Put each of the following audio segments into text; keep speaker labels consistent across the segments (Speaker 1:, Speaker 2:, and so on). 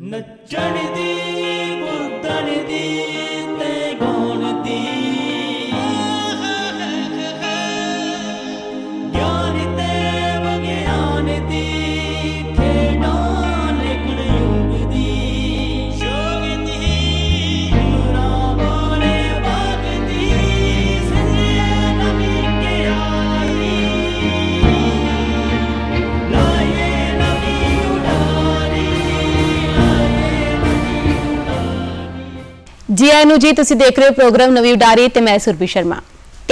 Speaker 1: ਨੱਚਣ ਦੀ ਕੁੱਦਣ ਦੀ।
Speaker 2: ਜੀ ਆਇਆਂ ਨੂੰ ਜੀ, ਤੁਸੀਂ ਦੇਖ ਰਹੇ ਹੋ ਪ੍ਰੋਗਰਾਮ ਨਵੀਂ ਉਡਾਰੀ ਤੇ ਮੈਂ ਸੁਰਭੀ ਸ਼ਰਮਾ।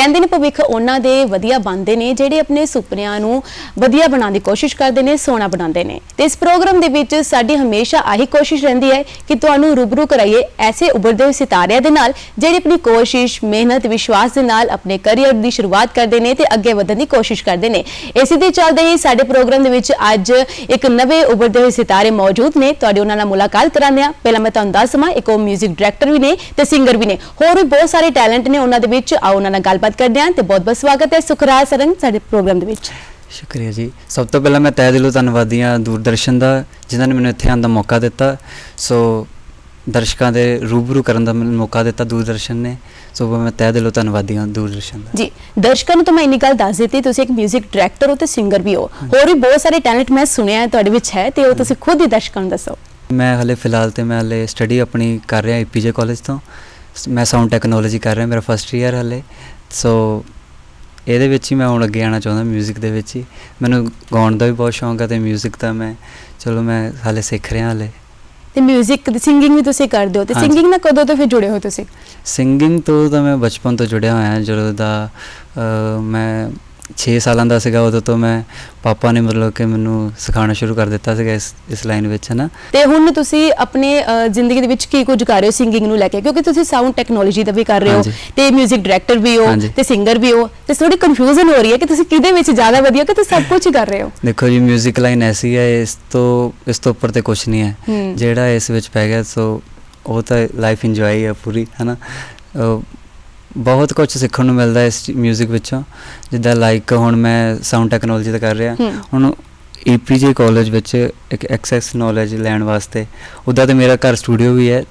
Speaker 2: ਕਹਿੰਦੇ ਨੇ, ਭਵਿੱਖ ਉਹਨਾਂ ਦੇ ਵਧੀਆ ਬਣਦੇ ਨੇ, ਜਿਹੜੇ ਆਪਣੇ ਸੁਪਨਿਆਂ ਨੂੰ ਵਧੀਆ ਬਣਾਉਣ ਦੀ ਕੋਸ਼ਿਸ਼ ਕਰਦੇ ਨੇ, ਸੋਹਣਾ ਬਣਾਉਂਦੇ ਨੇ। ਤੇ ਇਸ ਪ੍ਰੋਗਰਾਮ ਦੇ ਵਿੱਚ ਸਾਡੀ ਹਮੇਸ਼ਾ ਆਹੀ ਕੋਸ਼ਿਸ਼ ਰਹਿੰਦੀ ਹੈ ਕਿ ਤੁਹਾਨੂੰ ਰੂਬਰੂ ਕਰਾਈਏ ਐਸੇ ਉੱਭਰਦੇ ਹੋਏ ਸਿਤਾਰਿਆਂ ਦੇ ਨਾਲ, ਜਿਹੜੇ ਆਪਣੀ ਕੋਸ਼ਿਸ਼, ਮਿਹਨਤ, ਵਿਸ਼ਵਾਸ ਦੇ ਨਾਲ ਆਪਣੇ ਕੈਰੀਅਰ ਦੀ ਸ਼ੁਰੂਆਤ ਕਰਦੇ ਨੇ ਤੇ ਅੱਗੇ ਵਧਣ ਦੀ ਕੋਸ਼ਿਸ਼ ਕਰਦੇ ਨੇ। ਇਸੇ ਦੇ ਚੱਲਦੇ ਹੀ ਸਾਡੇ ਪ੍ਰੋਗਰਾਮ ਦੇ ਵਿੱਚ ਅੱਜ ਇੱਕ ਨਵੇਂ ਉਭਰਦੇ ਹੋਏ ਸਿਤਾਰੇ ਮੌਜੂਦ ਨੇ। ਤੁਹਾਡੀ ਉਹਨਾਂ ਨਾਲ ਮੁਲਾਕਾਤ ਕਰਾਉਂਦੇ ਆ ਪਹਿਲਾਂ ਮੈਂ ਤੁਹਾਨੂੰ ਦੱਸ ਦੱਸਵਾਂ ਇੱਕ ਉਹ 뮤직 ਡਾਇਰੈਕਟਰ ਵੀ ਨੇ ਤੇ ਸਿੰਗਰ ਵੀ ਨੇ। ਹੋਰ ਵੀ ਬਹੁਤ ਸਾਰੇ ਟੈਲੈਂਟ ਨੇ ਉਹਨਾਂ ਦੇ ਵਿੱਚ। ਆਓ ਉਹਨਾਂ ਨਾਲ ਗੱਲਬਾਤ ਕਰਦੇ ਹਾਂ ਤੇ ਬਹੁਤ ਬਹੁਤ ਸਵਾਗਤ ਹੈ ਸੁਖਰਾਜ ਸਰੰਗ ਸਾਡੇ ਪ੍ਰੋਗਰਾਮ ਦੇ ਵਿੱਚ।
Speaker 3: ਸ਼ੁਕਰੀਆ ਜੀ। ਸਭ ਤੋਂ ਪਹਿਲਾਂ ਮੈਂ ਤਹਿ ਦਿਲੋਂ ਧੰਨਵਾਦੀ ਹਾਂ ਦੂਰਦਰਸ਼ਨ ਦਾ ਜਿਨ੍ਹਾਂ ਨੇ ਮੈਨੂੰ ਇੱਥੇ ਆਉਣ ਦਾ ਮੌਕਾ ਦਿੱਤਾ। ਸੋ ਦਰਸ਼ਕਾਂ ਦੇ ਰੂਬਰੂ ਕਰਨ ਦਾ ਮੈਨੂੰ ਮੌਕਾ ਦਿੱਤਾ ਦੂਰਦਰਸ਼ਨ ਨੇ। ਸੋ ਮੈਂ ਤਹਿ ਦਿਲੋਂ ਧੰਨਵਾਦੀ ਹਾਂ ਦੂਰਦਰਸ਼ਨ ਦਾ।
Speaker 2: ਜੀ ਦਰਸ਼ਕਾਂ ਨੂੰ ਤਾਂ ਮੈਂ ਇੰਨੀ ਗੱਲ ਦੱਸ ਦਿੱਤੀ ਤੁਸੀਂ ਇੱਕ 뮤직 ਡਾਇਰੈਕਟਰ ਹੋ ਤੇ ਸਿੰਗਰ ਵੀ ਹੋ। ਹੋਰ ਵੀ ਬਹੁਤ ਸਾਰੇ ਟੈਲੈਂਟ ਮੈਂ ਸੁਣਿਆ ਹੈ ਤੁਹਾਡੇ ਵਿੱਚ ਹੈ ਤੇ ਉਹ ਤੁਸੀਂ ਖੁਦ ਹੀ ਦਰਸ਼ਕਾਂ ਨੂੰ ਦੱਸੋ।
Speaker 3: ਮੈਂ ਹਲੇ ਫਿਲਹਾਲ ਤੇ ਮੈਂ ਹਲੇ ਸਟੱਡੀ ਆਪਣੀ ਕਰ ਰਿਹਾ ਈਪੀਜੇ ਕਾਲਜ ਤੋਂ। ਮੈਂ ਸਾਊਂਡ ਟੈਕਨੋਲੋਜੀ ਕਰ ਰਿਹਾ ਮੇਰਾ ਫਸਟ ਈਅਰ ਹਲੇ। ਸੋ ਇਹਦੇ ਵਿੱਚ ਹੀ ਮੈਂ ਹੁਣ ਅੱਗੇ ਆਉਣਾ ਚਾਹੁੰਦਾ 뮤직 ਦੇ ਵਿੱਚ ਹੀ ਮੈਨੂੰ ਗਾਉਣ ਦਾ ਵੀ ਬਹੁਤ ਸ਼ੌਂਕ ਹੈ ਤੇ 뮤직 ਦਾ ਮੈਂ ਚਲੋ ਮੈਂ ਹਾਲੇ ਸਿੱਖ ਰਿਹਾ ਹਲੇ
Speaker 2: ਤੇ 뮤직 ਦੀ ਸਿੰਗਿੰਗ ਵੀ ਤੁਸੀਂ ਕਰਦੇ ਹੋ ਤੇ
Speaker 3: ਹਾਂਜੀ।
Speaker 2: ਸਿੰਗਿੰਗ ਨਾਲ ਕਦੋਂ ਤੋਂ ਫਿਰ ਜੁੜੇ ਹੋ ਤੁਸੀਂ
Speaker 3: ਸਿੰਗਿੰਗ ਤੋਂ ਤਾਂ ਮੈਂ ਬਚਪਨ ਤੋਂ ਜੁੜਿਆ ਹੋਇਆ ਜਦੋਂ ਦਾ ਅ, ਮੈਂ 6 ਸਾਲਾਂ ਦਾ ਸੀਗਾ ਉਦੋਂ ਤੋਂ ਮੈਂ ਪਾਪਾ ਨੇ ਮਤਲਬ ਕਿ ਮੈਨੂੰ ਸਿਖਾਉਣਾ ਸ਼ੁਰੂ ਕਰ ਦਿੱਤਾ ਸੀਗਾ ਇਸ ਇਸ ਲਾਈਨ ਵਿੱਚ ਹੈ ਨਾ
Speaker 2: ਤੇ ਹੁਣ ਤੁਸੀਂ ਆਪਣੇ ਅ, ਜ਼ਿੰਦਗੀ ਦੇ ਵਿੱਚ ਕੀ ਕੁਝ ਕਰ ਰਹੇ ਹੋ ਸਿੰਗਿੰਗ ਨੂੰ ਲੈ ਕੇ ਕਿਉਂਕਿ ਤੁਸੀਂ ਸਾਊਂਡ ਟੈਕਨੋਲੋਜੀ ਦਾ ਵੀ ਕਰ ਰਹੇ ਹੋ
Speaker 3: ਹਾਂਜੀ।
Speaker 2: ਤੇ 뮤직 ਡਾਇਰੈਕਟਰ ਵੀ ਹੋ
Speaker 3: ਹਾਂਜੀ।
Speaker 2: ਤੇ ਸਿੰਗਰ ਵੀ ਹੋ ਤੇ ਥੋੜੀ ਕਨਫਿਊਜ਼ਨ ਹੋ ਰਹੀ ਹੈ ਕਿ ਤੁਸੀਂ ਕਿਹਦੇ ਵਿੱਚ ਜ਼ਿਆਦਾ ਵਧੀਆ ਕਿ ਤੁਸੀਂ ਸਭ ਕੁਝ ਹੀ ਕਰ ਰਹੇ ਹੋ
Speaker 3: ਦੇਖੋ ਜੀ 뮤직 ਲਾਈਨ ਐਸੀ ਹੈ ਇਸ ਤੋਂ ਇਸ ਤੋਂ ਉੱਪਰ ਤੇ ਕੁਝ ਨਹੀਂ ਹੈ
Speaker 2: ਹੂੰ।
Speaker 3: ਜਿਹੜਾ ਇਸ ਵਿੱਚ ਪੈ ਗਿਆ ਸੋ ਉਹ ਤਾਂ ਲਾਈਫ ਇੰਜੋਏ ਹੈ ਪੂਰੀ ਹੈ ਨਾ ਅ, ਬਹੁਤ ਕੁਝ ਸਿੱਖਣ ਨੂੰ ਮਿਲਦਾ ਇਸ 뮤직 ਵਿੱਚੋਂ ਜਿੱਦਾਂ ਲਾਈਕ ਹੁਣ ਮੈਂ ਸਾਊਂਡ ਟੈਕਨੋਲੋਜੀ ਦਾ ਕਰ ਰਿਹਾ
Speaker 2: ਹੂੰ।
Speaker 3: ਹੁਣ ਈਪੀਜੇ ਕਾਲਜ ਵਿੱਚ ਇੱਕ ਐਕਸੈਸ ਨੌਲੇਜ ਲੈਣ ਵਾਸਤੇ ਉੱਦਾਂ ਤੇ ਮੇਰਾ ਘਰ ਸਟੂਡੀਓ ਵੀ ਹੈ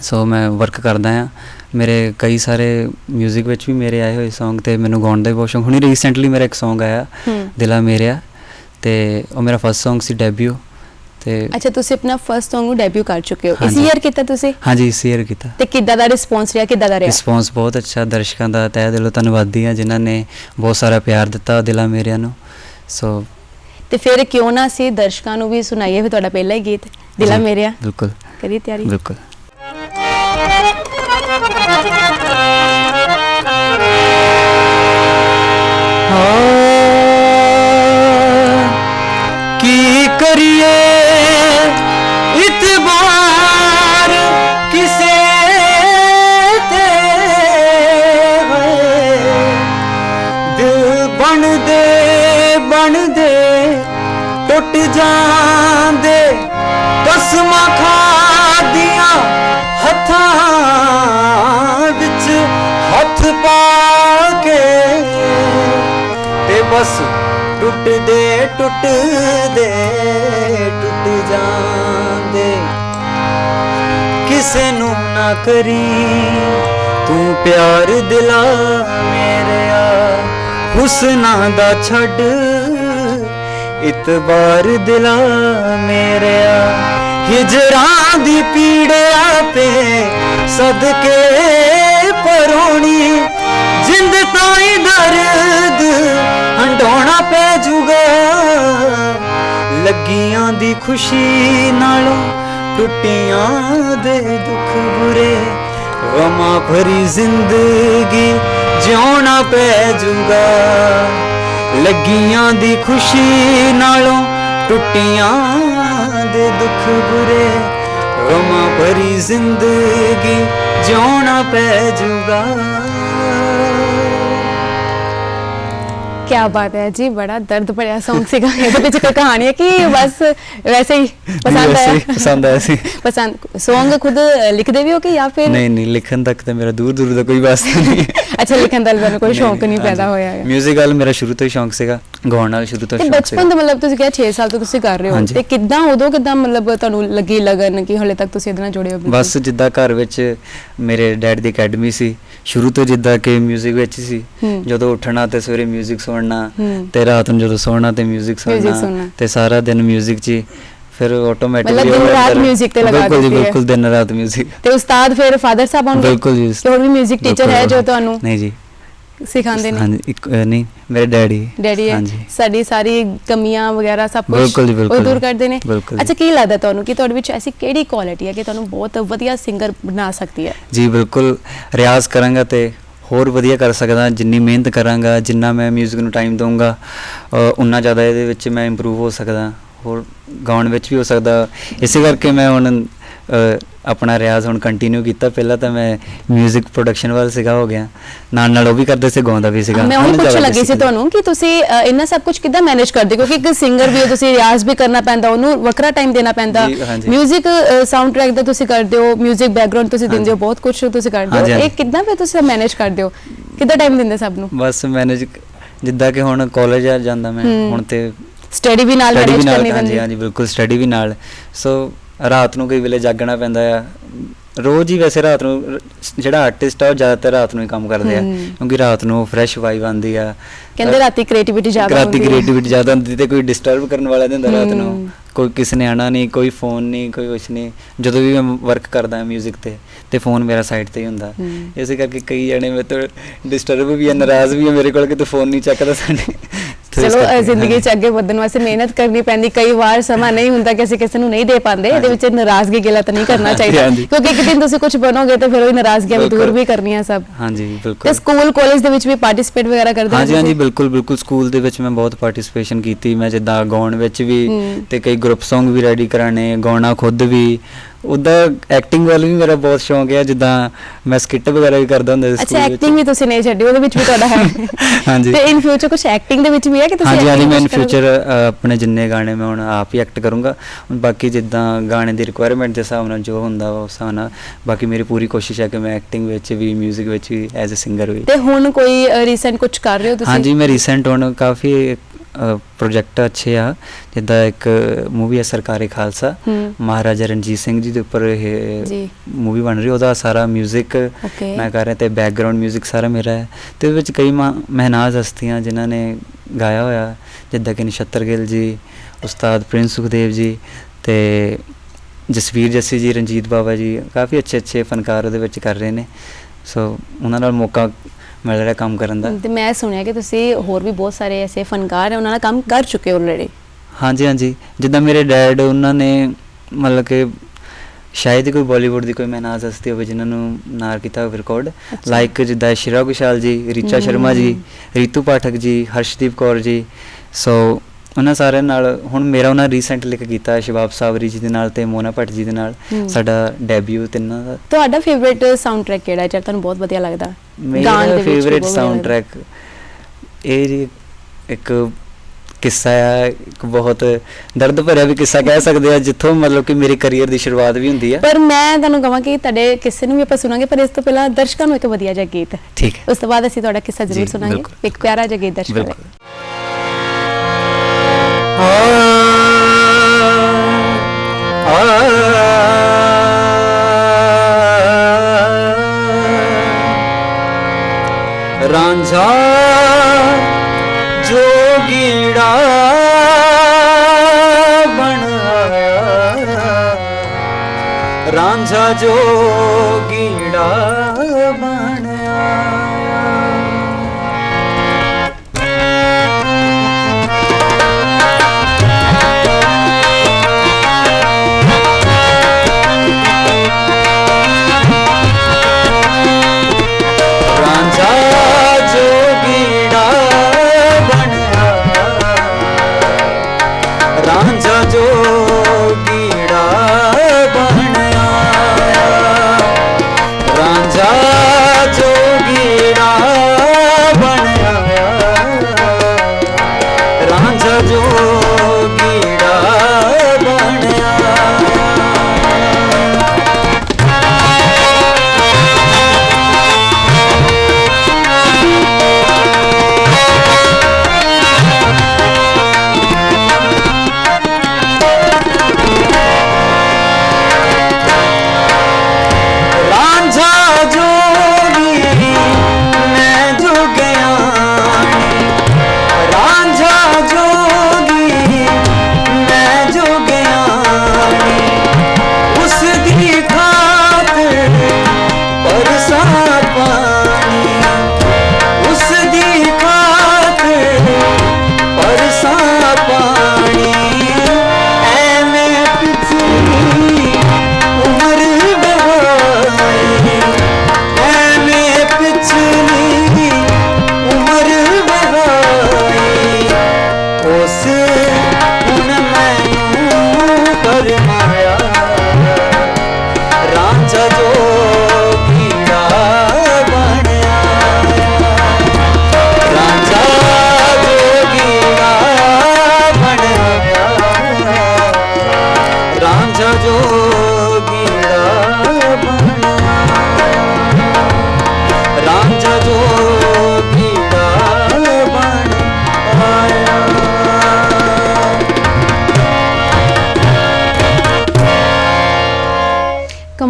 Speaker 3: ਸੋ ਮੈਂ ਵਰਕ ਕਰਦਾ ਆ ਮੇਰੇ ਕਈ ਸਾਰੇ 뮤직 ਵਿੱਚ ਵੀ ਮੇਰੇ ਆਏ ਹੋਏ Song ਤੇ ਮੈਨੂੰ ਗਾਉਣ ਦਾ ਵੀ ਬਹੁਤ ਸ਼ੌਂਕ ਹੁਣੀ ਰੀਸੈਂਟਲੀ ਮੇਰਾ ਇੱਕ Song ਆਇਆ
Speaker 2: ਹੂੰ
Speaker 3: ਦਿਲਾ ਮੇਰਿਆ ਤੇ ਉਹ ਮੇਰਾ ਫਸਟ Song ਸੀ ਡੈਬਿਊ ਤੇ
Speaker 2: ਅੱਛਾ ਤੁਸੀਂ ਆਪਣਾ ਫਰਸਟ Song ਨੂੰ ਡੈਬਿਊ ਕਰ ਚੁੱਕੇ ਹੋ। ਇਸ
Speaker 3: ਹਾਂਜੀ।
Speaker 2: ਈਅਰ ਕੀਤਾ ਤੁਸੀਂ?
Speaker 3: ਹਾਂਜੀ ਇਸ ਈਅਰ ਕੀਤਾ।
Speaker 2: ਤੇ ਕਿੱਦਾਂ ਦਾ ਰਿਸਪੌਂਸ ਰਿਹਾ ਕਿੱਦਾਂ ਦਾ ਰਿਹਾ?
Speaker 3: ਰਿਸਪੌਂਸ ਬਹੁਤ ਅੱਛਾ ਦਰਸ਼ਕਾਂ ਦਾ ਤਹਿ ਦਿਲੋਂ ਧੰਨਵਾਦੀ ਹਾਂ ਜਿਨ੍ਹਾਂ ਨੇ ਬਹੁਤ ਸਾਰਾ ਪਿਆਰ ਦਿੱਤਾ ਦਿਲਾਂ ਮੇਰਿਆਂ ਨੂੰ। ਸੋ
Speaker 2: ਤੇ ਫਿਰ ਕਿਉਂ ਨਾ ਅਸੀਂ ਦਰਸ਼ਕਾਂ ਨੂੰ ਵੀ ਸੁਣਾਈਏ ਫਿਰ ਤੁਹਾਡਾ ਪਹਿਲਾ ਹੀ ਗੀਤ ਦਿਲਾ
Speaker 3: ਜੀ,
Speaker 2: ਮੇਰਿਆ।
Speaker 3: ਬਿਲਕੁਲ।
Speaker 2: ਕਰੀ ਤਿਆਰੀ?
Speaker 3: ਬਿਲਕੁਲ। ਕੀ ਕਰੀਏ? ਟੁੱਟ ਜਾਂਦੇ। ਕਸਮਾਂ ਖਾਦੀਆਂ ਹੱਥਾਂ ਵਿੱਚ ਹੱਥ ਪਾ ਕੇ। ਤੇ ਬਸ ਟੁੱਟਦੇ ਟੁੱਟਦੇ, ਟੁੱਟ ਜਾਂਦੇ। ਕਿਸੇ ਨੂੰ ਨਾ ਕਰੀ ਤੂੰ ਪਿਆਰ ਦਿਲਾ ਮੇਰਿਆ। ਹੁਸਨਾਂ ਦਾ ਛੱਡ ਇਤਬਾਰ ਦਿਲਾ ਮੇਰਿਆ, ਹਿਜਰਾਂ ਦੀ ਪੀੜਿਆ ਤੇ ਸਦਕੇ ਪਰੋਣੀ। ਜਿੰਦ ਤਾਈ ਦਰਦ ਹੰਡਾਉਣਾ ਪੈ ਜੂਗਾ। ਲੱਗੀਆਂ ਦੀ ਖੁਸ਼ੀ ਨਾਲੋਂ ਟੁੱਟੀਆਂ ਦੇ ਦੁੱਖ ਬੁਰੇ। ਗਮਾਂ ਭਰੀ ਜ਼ਿੰਦਗੀ ਜਿਉਣਾ ਪੈ ਜੂਗਾ। ਲੱਗੀਆਂ ਦੀ ਖੁਸ਼ੀ ਨਾਲੋਂ ਟੁੱਟੀਆਂ ਦੇ ਦੁੱਖ ਬੁਰੇ ਗਮਾਂ ਭਰੀ ਜ਼ਿੰਦਗੀ ਜਿਉਣਾ ਪੈ ਜੂਗਾ
Speaker 2: ਕੀ ਬਾਤ ਹੈ ਜੀ ਬੜਾ ਦਰਦ ਭਰਿਆ Song ਸੀਗਾ। ਇਹਦੇ ਵਿੱਚ ਕੋਈ ਕਹਾਣੀ ਹੈ ਕਿ ਬਸ ਵੈਸੇ ਹੀ ਪਸੰਦ
Speaker 3: ਵੈਸੇ
Speaker 2: ਆਇਆ
Speaker 3: ਹੀ ਪਸੰਦ ਆਇਆ ਸੀ।
Speaker 2: ਪਸੰਦ Song ਖੁਦ ਲਿਖਦੇ ਵੀ ਹੋ ਕਿ ਜਾਂ ਫਿਰ
Speaker 3: ਨਹੀਂ ਨਹੀਂ ਲਿਖਣ ਤੱਕ ਤਾਂ ਮੇਰਾ ਦੂਰ ਦੂਰ ਦਾ ਕੋਈ ਵਾਸਤਾ ਨਹੀਂ।
Speaker 2: ਅੱਛਾ ਲਿਖਣ ਦਾ ਤੁਹਾਨੂੰ ਕੋਈ ਸ਼ੌਂਕ ਨਹੀਂ ਪੈਦਾ ਹੋਇਆ ਹੈ
Speaker 3: ਮਿਊਜ਼ਿਕ ਵੱਲ ਮੇਰਾ ਸ਼ੁਰੂ ਤੋਂ ਹੀ ਸ਼ੌਂਕ ਸੀਗਾ ਗਾਉਣ ਨਾਲ ਸ਼ੁਰੂ ਤੋਂ
Speaker 2: ਤੇ
Speaker 3: ਸ਼ੌਂਕ
Speaker 2: ਬਚਪਨ
Speaker 3: ਸੀਗਾ
Speaker 2: ਤੋਂ ਮਤਲਬ ਤੁਸੀਂ ਕਿਹਾ 6 ਸਾਲ ਤੋਂ ਤੁਸੀਂ ਕਰ ਰਹੇ ਹੋ।
Speaker 3: ਹਾਂਜੀ।
Speaker 2: ਤੇ ਕਿੱਦਾਂ ਉਦੋਂ ਕਿੱਦਾਂ ਮਤਲਬ ਤੁਹਾਨੂੰ ਲੱਗੀ ਲਗਨ ਕਿ ਹਲੇ ਤੱਕ ਤੁਸੀਂ ਇਹਦੇ ਨਾਲ ਜੁੜੇ ਹੋ ਬਿਲਕੁਲ?
Speaker 3: ਬਸ ਜਿੱਦਾਂ ਘਰ ਵਿੱਚ ਮੇਰੇ ਡੈਡ ਦੀ ਅਕੈਡਮੀ ਸੀ ਸ਼ੁਰੂ ਤੋਂ ਜਿੱਦਾਂ ਕਿ 뮤직 ਵਿੱਚ ਸੀ
Speaker 2: ਹੂੰ।
Speaker 3: ਜਦੋਂ ਉੱਠਣਾ ਤੇ ਸਵੇਰੇ 뮤직 ਸੁਣਨਾ
Speaker 2: ਹੂੰ।
Speaker 3: ਤੇ ਰਾਤ ਨੂੰ ਜਦੋਂ ਸੋਣਾ ਤੇ 뮤직
Speaker 2: Music ਸੁਣਨਾ।
Speaker 3: ਸੁਣਨਾ ਤੇ ਸਾਰਾ ਦਿਨ 뮤직 'ਚ ਹੀ ਫਿਰ ਆਟੋਮੈਟਿਕਲੀ
Speaker 2: ਮਤਲਬ ਦਿਨ ਰਾਤ music ਤੇ ਲਗਾ
Speaker 3: ਬਿਲਕੁਲ ਜੀ
Speaker 2: ਦਿੱਤੀ ਹੈ।
Speaker 3: ਬਿਲਕੁਲ ਦਿਨ ਰਾਤ 뮤직
Speaker 2: ਤੇ ਉਸਤਾਦ ਫਿਰ ਫਾਦਰ ਸਾਹਿਬ ਹੋਣਗੇ
Speaker 3: ਬਿਲਕੁਲ ਜੀ
Speaker 2: ਕਿ ਹੋਰ ਵੀ 뮤직 ਟੀਚਰ ਹੈ ਜੋ ਤੁਹਾਨੂੰ
Speaker 3: ਨਹੀਂ ਜੀ
Speaker 2: ਸਿਖਾਉਂਦੇ ਨੇ?
Speaker 3: ਹਾਂਜੀ ਇੱਕ ਅ, ਨਹੀਂ ਮੇਰੇ ਡੈਡੀ।
Speaker 2: ਡੈਡੀ ਹੈ।
Speaker 3: ਹਾਂਜੀ।
Speaker 2: ਸਾਡੀ ਸਾਰੀ ਕਮੀਆਂ ਵਗੈਰਾ ਸਭ ਕੁਝ
Speaker 3: ਬਿਲਕੁਲ ਜੀ, ਬਿਲਕੁਲ।
Speaker 2: ਉਹ ਦੂਰ ਕਰਦੇ ਨੇ?
Speaker 3: ਬਿਲਕੁਲ ਜੀ।
Speaker 2: ਅੱਛਾ ਕੀ ਲੱਗਦਾ ਤੁਹਾਨੂੰ ਕਿ ਤੁਹਾਡੇ ਵਿੱਚ ਐਸੀ ਕਿਹੜੀ ਕੁਆਲਿਟੀ ਹੈ ਕਿ ਤੁਹਾਨੂੰ ਬਹੁਤ ਵਧੀਆ ਸਿੰਗਰ ਬਣਾ ਸਕਦੀ ਹੈ?
Speaker 3: ਜੀ ਬਿਲਕੁਲ। ਰਿਆਜ਼ ਕਰਾਂਗਾ ਤੇ ਹੋਰ ਵਧੀਆ ਕਰ ਸਕਦਾ ਜਿੰਨੀ ਮਿਹਨਤ ਕਰਾਂਗਾ ਜਿੰਨਾ ਮੈਂ 뮤직 ਨੂੰ ਟਾਈਮ ਦਊਂਗਾ ਉਨਾ ਜ਼ਿਆਦਾ ਇਹਦੇ ਵਿੱਚ ਮੈਂ ਇੰਪਰੂਵ ਹੋ ਸਕਦਾ ਹੋਰ ਗਾਉਣ ਵਿੱਚ ਵੀ ਹੋ ਸਕਦਾ। ਇਸੇ ਕਰਕੇ ਮੈਂ ਹੁਣ ਆਪਣਾ ਰਿਆਜ਼ ਹੁਣ ਕੰਟੀਨਿਊ ਕੀਤਾ ਪਹਿਲਾਂ ਤਾਂ ਮੈਂ 뮤직 ਪ੍ਰੋਡਕਸ਼ਨ ਵੱਲ ਸੀਗਾ ਹੋ ਗਿਆ ਨਾਲ ਨਾਲ ਉਹ ਵੀ ਕਰਦੇ ਸੀ ਗਾਉਂਦਾ ਵੀ ਸੀਗਾ
Speaker 2: ਮੈਂ ਉਹੀ
Speaker 3: ਹੁਣ
Speaker 2: ਪੁੱਛਣ
Speaker 3: ਜ਼ਿਆਦਾ
Speaker 2: ਲੱਗੀ ਸੀ
Speaker 3: basically-
Speaker 2: ਤੁਹਾਨੂੰ ਕਿ ਤੁਸੀਂ ਅ, ਇੰਨਾ ਸਭ ਕੁਝ ਕਿੱਦਾਂ ਮੈਨੇਜ ਕਰਦੇ ਹੋ? ਕਿਉਂਕਿ ਇੱਕ ਸਿੰਗਰ ਵੀ ਹੋ ਤੁਸੀਂ ਰਿਆਜ਼ ਵੀ ਕਰਨਾ ਪੈਂਦਾ ਉਹਨੂੰ ਵੱਖਰਾ ਟਾਈਮ ਦੇਣਾ ਪੈਂਦਾ
Speaker 3: ਜੀ, ਹਾਂਜੀ।
Speaker 2: 뮤직 ਸਾਊਂਡ ਟਰੈਕ ਦਾ ਤੁਸੀਂ ਕਰਦੇ ਹੋ 뮤직 ਬੈਕਗ੍ਰਾਉਂਡ ਤੁਸੀਂ ਦਿੰਦੇ ਹੋ
Speaker 3: ਹਾਂਜੀ।
Speaker 2: ਬਹੁਤ ਕੁਝ ਤੁਸੀਂ ਕਰਦੇ
Speaker 3: ਹਾਂਜੀ,
Speaker 2: ਹੋ ਇਹ
Speaker 3: ਹਾਂਜੀ।
Speaker 2: ਕਿੱਦਾਂ ਫਿਰ ਤੁਸੀਂ ਮੈਨੇਜ ਕਰਦੇ ਹੋ ਕਿੱਦਾਂ ਟਾਈਮ ਦਿੰਦੇ ਸਭ ਨੂੰ
Speaker 3: ਬਸ ਮੈਨੇਜ ਜਿੱਦਾਂ ਕਿ ਹੁਣ ਕਾਲਜ ਆ ਜਾਂਦਾ ਮੈਂ
Speaker 2: ਹੂੰ।
Speaker 3: ਹੁਣ ਤੇ
Speaker 2: ਸਟੱਡੀ ਵੀ ਨਾਲ
Speaker 3: ਸਟੱਡੀ ਵੀ
Speaker 2: ਮੈਨੇਜ
Speaker 3: ਨਾਲ
Speaker 2: ਕਰਨੀ
Speaker 3: ਹਾਂਜੀ
Speaker 2: ਪੈਂਦੀ
Speaker 3: ਹਾਂਜੀ ਬਿਲਕੁਲ ਸਟੱਡੀ ਵੀ ਨਾਲ ਸੋ ਰਾਤ ਨੂੰ ਕਈ ਵੇਲੇ ਜਾਗਣਾ ਪੈਂਦਾ ਆ। ਰੋਜ਼ ਹੀ ਵੈਸੇ ਰਾਤ ਨੂੰ ਜਿਹੜਾ ਆਰਟਿਸਟ ਆ ਉਹ ਜ਼ਿਆਦਾਤਰ ਰਾਤ ਨੂੰ ਹੀ ਕੰਮ ਕਰਦੇ ਆ। ਕਿਉਂਕਿ ਰਾਤ ਨੂੰ ਫਰੈਸ਼ ਵਾਈਬ ਆਉਂਦੀ ਆ।
Speaker 2: ਕਹਿੰਦੇ ਰਾਤੀ ਕ੍ਰੀਏਟੀਵਿਟੀ ਜ਼ਿਆਦਾ
Speaker 3: ਰਾਤੀ
Speaker 2: ਹੁੰਦੀ ਹੈ
Speaker 3: ਕ੍ਰੀਏਟੀਵਿਟੀ ਜ਼ਿਆਦਾ ਹੁੰਦੀ ਤੇ ਕੋਈ ਡਿਸਟਰਬ ਕਰਨ ਵਾਲਾ ਨਹੀਂ ਹੁੰਦਾ ਰਾਤ। ਨੂੰ। ਕੋਈ ਕਿਸੇ ਨੇ ਆਣਾ ਨਹੀਂ ਕੋਈ ਫੋਨ ਨਹੀਂ ਕੋਈ ਕੁਛ ਨਹੀਂ। ਜਦੋਂ ਵੀ ਮੈਂ ਵਰਕ ਕਰਦਾ ਹਾਂ 뮤직 ਤੇ ਤੇ ਫੋਨ ਮੇਰਾ ਸਾਈਡ ਤੇ ਹੀ ਹੁੰਦਾ। ਇਸੇ ਕਰਕੇ ਕਈ ਜਣੇ ਮੇਰੇ ਤੋਂ ਡਿਸਟਰਬ ਵੀ ਆ ਨਾਰਾਜ਼ ਵੀ ਆ ਮੇਰੇ ਕੋਲ ਕਿ ਤੂੰ ਫੋਨ ਨਹੀਂ ਚੱਕਦਾ ਸਾਡੇ।
Speaker 2: ਚਲੋ ਜ਼ਿੰਦਗੀ। ਚ ਅੱਗੇ ਵਧਣ ਵਾਸਤੇ ਮਿਹਨਤ ਕਰਨੀ ਪੈਂਦੀ ਕਈ ਵਾਰ ਸਮਾਂ ਨਹੀਂ ਹੁੰਦਾ ਕਿ ਅਸੀਂ ਕਿਸੇ ਨੂੰ ਨਹੀਂ ਦੇ ਪਾਉਂਦੇ ਇਹਦੇ ਵਿੱਚ ਨਾਰਾਜ਼ਗੀ ਗਿਲਾ ਤਾਂ ਨਹੀਂ ਕਰਨਾ ਚਾਹੀਦਾ। ਕਿਉਂਕਿ ਇੱਕ ਦਿਨ ਤੁਸੀਂ ਕੁਝ ਬਣੋਗੇ ਤਾਂ ਫਿਰ ਉਹ ਨਾਰਾਜ਼ਗੀਆਂ ਵੀ ਦੂਰ। ਵੀ ਕਰਨੀਆਂ ਸਭ
Speaker 3: ਹਾਂਜੀ
Speaker 2: ਤੇ
Speaker 3: ਬਿਲਕੁਲ
Speaker 2: ਸਕੂਲ ਕਾਲਜ ਦੇ ਵਿੱਚ ਵੀ ਪਾਰਟਿਸਿਪੇਟ ਵਗੈਰਾ ਕਰਦੇ ਹੋ
Speaker 3: ਹਾਂਜੀ ਹਾਂਜੀ? ਬਿਲਕੁਲ ਬਿਲਕੁਲ ਸਕੂਲ ਦੇ ਵਿੱਚ ਮੈਂ ਬਹੁਤ ਪਾਰਟਿਸਿਪੇਸ਼ਨ ਕੀਤੀ ਮੈਂ ਜਿੱਦਾਂ ਗਾਉਣ ਵਿੱਚ ਵੀ। ਤੇ ਕਈ ਗਰੁੱਪ Song ਵੀ ਰੈਡੀ ਕਰਾਣੇ ਗਾਉਣਾ ਖੁਦ ਵੀ ਉਦਾਂ ਐਕਟਿੰਗ ਵੱਲ ਵੀ ਮੇਰਾ ਬਹੁਤ ਸ਼ੌਂਕ ਹੈ ਜਿੱਦਾਂ ਮੈਂ ਸਕਿੱਟ ਵਗੈਰਾ ਵੀ ਕਰਦਾ ਹੁੰਦਾ ਸੀ
Speaker 2: ਅੱਛਾ
Speaker 3: ਵਿੱਚ
Speaker 2: ਐਕਟਿੰਗ ਵੀ ਤੁਸੀਂ ਨਹੀਂ ਛੱਡੀ ਉਹਦੇ ਵਿੱਚ ਵੀ ਤੁਹਾਡਾ ਹੈ
Speaker 3: ਹਾਂਜੀ।
Speaker 2: ਤੇ ਇਨ ਫਿਊਚਰ ਕੁਝ ਐਕਟਿੰਗ ਦੇ ਵਿੱਚ ਵੀ ਹੈ ਕਿ ਤੁਸੀਂ
Speaker 3: ਹਾਂਜੀ ਹਾਂਜੀ ਮੈਂ ਇਨ? ਫਿਊਚਰ ਆਪਣੇ ਜਿੰਨੇ ਗਾਣੇ ਮੈਂ ਹੁਣ ਆਪ ਹੀ ਐਕਟ ਕਰੂੰਗਾ ਹੁਣ ਬਾਕੀ ਜਿੱਦਾਂ ਗਾਣੇ ਦੀ ਰਿਕੁਆਇਰਮੈਂਟ ਦੇ ਹਿਸਾਬ ਨਾਲ ਜੋ ਹੁੰਦਾ ਉਸ ਹਿਸਾਬ ਨਾਲ ਬਾਕੀ ਮੇਰੀ ਪੂਰੀ ਕੋਸ਼ਿਸ਼ ਹੈ ਕਿ ਮੈਂ ਐਕਟਿੰਗ ਵਿੱਚ ਵੀ 뮤직 ਵਿੱਚ ਵੀ ਐਜ਼ ਅ ਸਿੰਗਰ ਵੀ
Speaker 2: ਤੇ ਹੁਣ ਕੋਈ ਰੀਸੈਂਟ ਕੁਝ ਕਰ ਰਹੇ ਹੋ ਤੁਸੀਂ
Speaker 3: ਹਾਂਜੀ ਮੈਂ ਰੀਸੈਂਟ ਹੁਣ ਕਾਫੀ ਪ੍ਰੋਜੈਕਟ ਅੱਛੇ ਆ ਜਿੱਦਾਂ ਇੱਕ ਮੂਵੀ ਹੈ ਸਰਕਾਰੀ ਖਾਲਸਾ
Speaker 2: ਹੂੰ।
Speaker 3: ਮਹਾਰਾਜਾ ਰਣਜੀਤ ਸਿੰਘ ਜੀ ਦੇ ਉੱਪਰ ਇਹ
Speaker 2: ਜੀ।
Speaker 3: ਮੂਵੀ ਬਣ ਰਹੀ ਉਹਦਾ ਸਾਰਾ 뮤직
Speaker 2: Okay.
Speaker 3: ਮੈਂ ਕਰ ਰਿਹਾ ਤੇ ਬੈਕਗ੍ਰਾਉਂਡ 뮤직 ਸਾਰਾ ਮੇਰਾ ਹੈ ਤੇ ਉਹਦੇ ਵਿੱਚ ਕਈ ਮਾ- ਮਹਿਨਾਜ਼ ਹਸਤੀਆਂ ਜਿਨ੍ਹਾਂ ਨੇ ਗਾਇਆ ਹੋਇਆ ਜਿੱਦਾਂ ਕਿ ਨਛੱਤਰ ਗਿੱਲ ਜੀ ਉਸਤਾਦ ਪ੍ਰਿੰਸ ਸੁਖਦੇਵ ਜੀ ਤੇ ਜਸਵੀਰ ਜੱਸੀ ਜੀ ਰਣਜੀਤ ਬਾਬਾ ਜੀ ਕਾਫੀ ਅੱਛੇ ਅੱਛੇ ਫਨਕਾਰ ਉਹਦੇ ਵਿੱਚ ਕਰ ਰਹੇ ਨੇ ਸੋ ਉਹਨਾਂ ਨਾਲ ਮੌਕਾ ਮਿਲ ਰਿਹਾ ਕੰਮ ਕਰਨ ਦਾ।
Speaker 2: ਤੇ ਮੈਂ ਸੁਣਿਆ ਕਿ ਤੁਸੀਂ ਹੋਰ ਵੀ ਬਹੁਤ ਸਾਰੇ ਐਸੇ ਫਨਕਾਰ ਹੈ ਉਹਨਾਂ ਨਾਲ ਕੰਮ ਕਰ ਚੁੱਕੇ ਹੋ ਆਲਰੇਡੀ
Speaker 3: ਹਾਂਜੀ ਹਾਂਜੀ। ਜਿੱਦਾਂ ਮੇਰੇ ਡੈਡ ਉਹਨਾਂ ਨੇ ਮਤਲਬ ਕਿ ਸ਼ਾਇਦ ਕੋਈ ਬਾਲੀਵੁੱਡ ਦੀ ਕੋਈ ਮਹਿਨਾਜ਼ ਹਸਤੀ ਹੋਵੇ ਜਿਨ੍ਹਾਂ ਨੂੰ ਨਾਰ ਕੀਤਾ ਹੋਵੇ ਰਿਕਾਰਡ। ਲਾਈਕ ਜਿੱਦਾਂ ਸ਼ਿਰਾ ਘੁਸ਼ਾਲ ਜੀ ਰੀਚਾ ਸ਼ਰਮਾ ਜੀ ਰੀਤੂ ਪਾਠਕ ਜੀ ਹਰਸ਼ਦੀਪ ਕੌਰ ਜੀ। ਸੋ ਉਹਨਾਂ ਸਾਰਿਆਂ ਨਾਲ ਹੁਣ ਮੇਰਾ ਉਹਨਾਂ ਰੀਸੈਂਟ ਲਿਖ ਕੀਤਾ ਹੈ ਸ਼ਿਵਾਬ ਸਾਵਰੀ ਜੀ ਦੇ ਨਾਲ ਤੇ ਮੋਨਾ ਭੱਟ ਜੀ ਦੇ ਨਾਲ
Speaker 2: ਹੂੰ।
Speaker 3: ਸਾਡਾ ਡੈਬਿਊ ਤਿੰਨਾਂ ਦਾ।
Speaker 2: ਤੁਹਾਡਾ ਫੇਵਰਿਟ ਸਾਊਂਡ ਟਰੈਕ ਕਿਹੜਾ ਹੈ? ਜਿਹੜਾ ਤੁਹਾਨੂੰ ਬਹੁਤ ਵਧੀਆ ਲੱਗਦਾ।
Speaker 3: ਮੇਰਾ ਫੇਵਰਿਟ ਸਾਊਂਡ। ਟਰੈਕ ਇਹ ਜੀ ਇੱਕ ਕਿੱਸਾ ਆ ਇੱਕ ਬਹੁਤ ਦਰਦ ਭਰਿਆ ਵੀ ਕਿੱਸਾ ਕਹਿ ਸਕਦੇ ਆ ਜਿੱਥੋਂ ਮਤਲਬ ਕਿ ਮੇਰੇ ਕੈਰੀਅਰ ਦੀ ਸ਼ੁਰੂਆਤ ਵੀ ਹੁੰਦੀ ਆ।
Speaker 2: ਪਰ ਮੈਂ ਤੁਹਾਨੂੰ ਕਹਾਂ ਕਿ ਤੁਹਾਡੇ ਕਿਸੇ ਨੂੰ ਵੀ ਆਪਾਂ ਸੁਣਾਂਗੇ ਪਰ ਇਸ ਤੋਂ ਪਹਿਲਾਂ ਦਰਸ਼ਕਾਂ ਨੂੰ ਇੱਕ ਵਧੀਆ ਜਿਹਾ ਗੀਤ।
Speaker 3: ਠੀਕ ਹੈ।
Speaker 2: ਉਸ ਤੋਂ ਬਾਅਦ ਅਸੀਂ ਤੁਹਾਡਾ ਕਿੱਸਾ ਜ਼ਰੂਰ ਸੁਣਾਂਗੇ। ਇੱਕ ਪਿਆਰਾ ਜਿਹਾ ਗੀਤ ਦਰਸ਼ਕਾਂ ਲਈ
Speaker 3: ਰਾਂਝਾ ਜੋਗੀੜਾ ਬਣ ਆਇਆ ਰਾਂਝਾ ਜੋਗੀੜਾ ਬਣ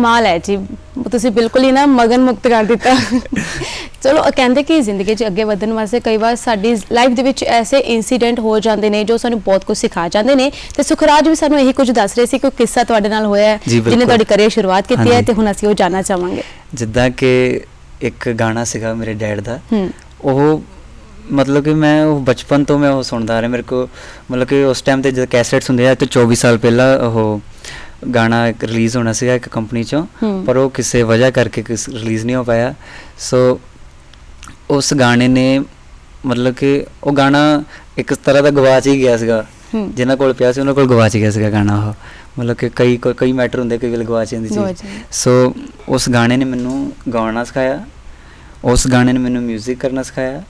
Speaker 2: ਕਮਾਲ ਹੈ ਜੀ। ਤੁਸੀਂ ਬਿਲਕੁਲ ਹੀ ਨਾ ਮਗਨ ਮੁਕਤ ਕਰ ਦਿੱਤਾ। ਚਲੋ ਕਹਿੰਦੇ ਕਿ ਜ਼ਿੰਦਗੀ 'ਚ ਅੱਗੇ ਵਧਣ ਵਾਸਤੇ ਕਈ ਵਾਰ ਸਾਡੀ ਲਾਈਫ ਦੇ ਵਿੱਚ ਐਸੇ ਇਨਸੀਡੈਂਟ ਹੋ ਜਾਂਦੇ ਨੇ ਜੋ ਸਾਨੂੰ ਬਹੁਤ ਕੁਝ ਸਿਖਾ ਜਾਂਦੇ ਨੇ। ਤੇ ਸੁਖਰਾਜ ਵੀ ਸਾਨੂੰ ਇਹੀ ਕੁਝ ਦੱਸ ਰਹੇ ਸੀ ਕੋਈ ਕਿੱਸਾ ਤੁਹਾਡੇ ਨਾਲ ਹੋਇਆ ਹੈ। ਜਿਹਨੇ ਤੁਹਾਡੀ ਕਰੀਅਰ ਸ਼ੁਰੂਆਤ ਕੀਤੀ ਹੈ। ਤੇ ਹੁਣ ਅਸੀਂ ਉਹ ਜਾਨਣਾ ਚਾਹਾਂਗੇ।
Speaker 3: ਜਿੱਦਾਂ ਕਿ ਇੱਕ ਗਾਣਾ ਸੀਗਾ ਮੇਰੇ ਡੈਡ ਦਾ। ਉਹ ਮਤਲਬ ਕਿ ਮੈਂ ਉਹ ਬਚਪਨ ਤੋਂ ਮੈਂ ਉਹ ਸੁਣਦਾ ਆ ਰਿਹਾ। ਮੇਰੇ ਕੋ ਮਤਲਬ ਕਿ ਉਸ ਟਾਈਮ ਤੇ ਜਦ ਕੈਸੇਟਸ ਹੁੰਦੇ ਆ ਤੇ 24 ਸਾਲ ਪਹਿਲਾਂ ਉਹ ਗਾਣਾ ਇੱਕ ਰਿਲੀਜ਼ ਹੋਣਾ ਸੀਗਾ ਇੱਕ ਕੰਪਨੀ ਚੋਂ। ਪਰ ਉਹ ਕਿਸੇ ਵਜ੍ਹਾ ਕਰਕੇ ਰਿਲੀਜ਼ ਨਹੀਂ ਹੋ ਪਾਇਆ। ਸੋ ਉਸ ਗਾਣੇ ਨੇ ਮਤਲਬ ਕਿ ਉਹ ਗਾਣਾ ਇੱਕ ਤਰ੍ਹਾਂ ਦਾ ਗਵਾਚ ਹੀ ਗਿਆ ਸੀਗਾ। ਜਿਨ੍ਹਾਂ ਕੋਲ ਪਿਆ ਸੀ ਉਹਨਾਂ ਕੋਲ ਗਵਾਚ ਗਿਆ ਸੀਗਾ ਗਾਣਾ ਉਹ। ਮਤਲਬ ਕਿ ਕਈ ਕੋਈ- ਮੈਟਰ ਹੁੰਦੇ ਕਈ ਵੇਲੇ ਗਵਾਚ ਜਾਂਦੀ
Speaker 2: ਜਾਂਦੀ।
Speaker 3: ਸੋ ਉਸ ਗਾਣੇ ਨੇ ਮੈਨੂੰ ਗਾਉਣਾ ਸਿਖਾਇਆ। ਉਸ ਗਾਣੇ ਨੇ ਮੈਨੂੰ 뮤직 ਕਰਨਾ ਸਿਖਾਇਆ।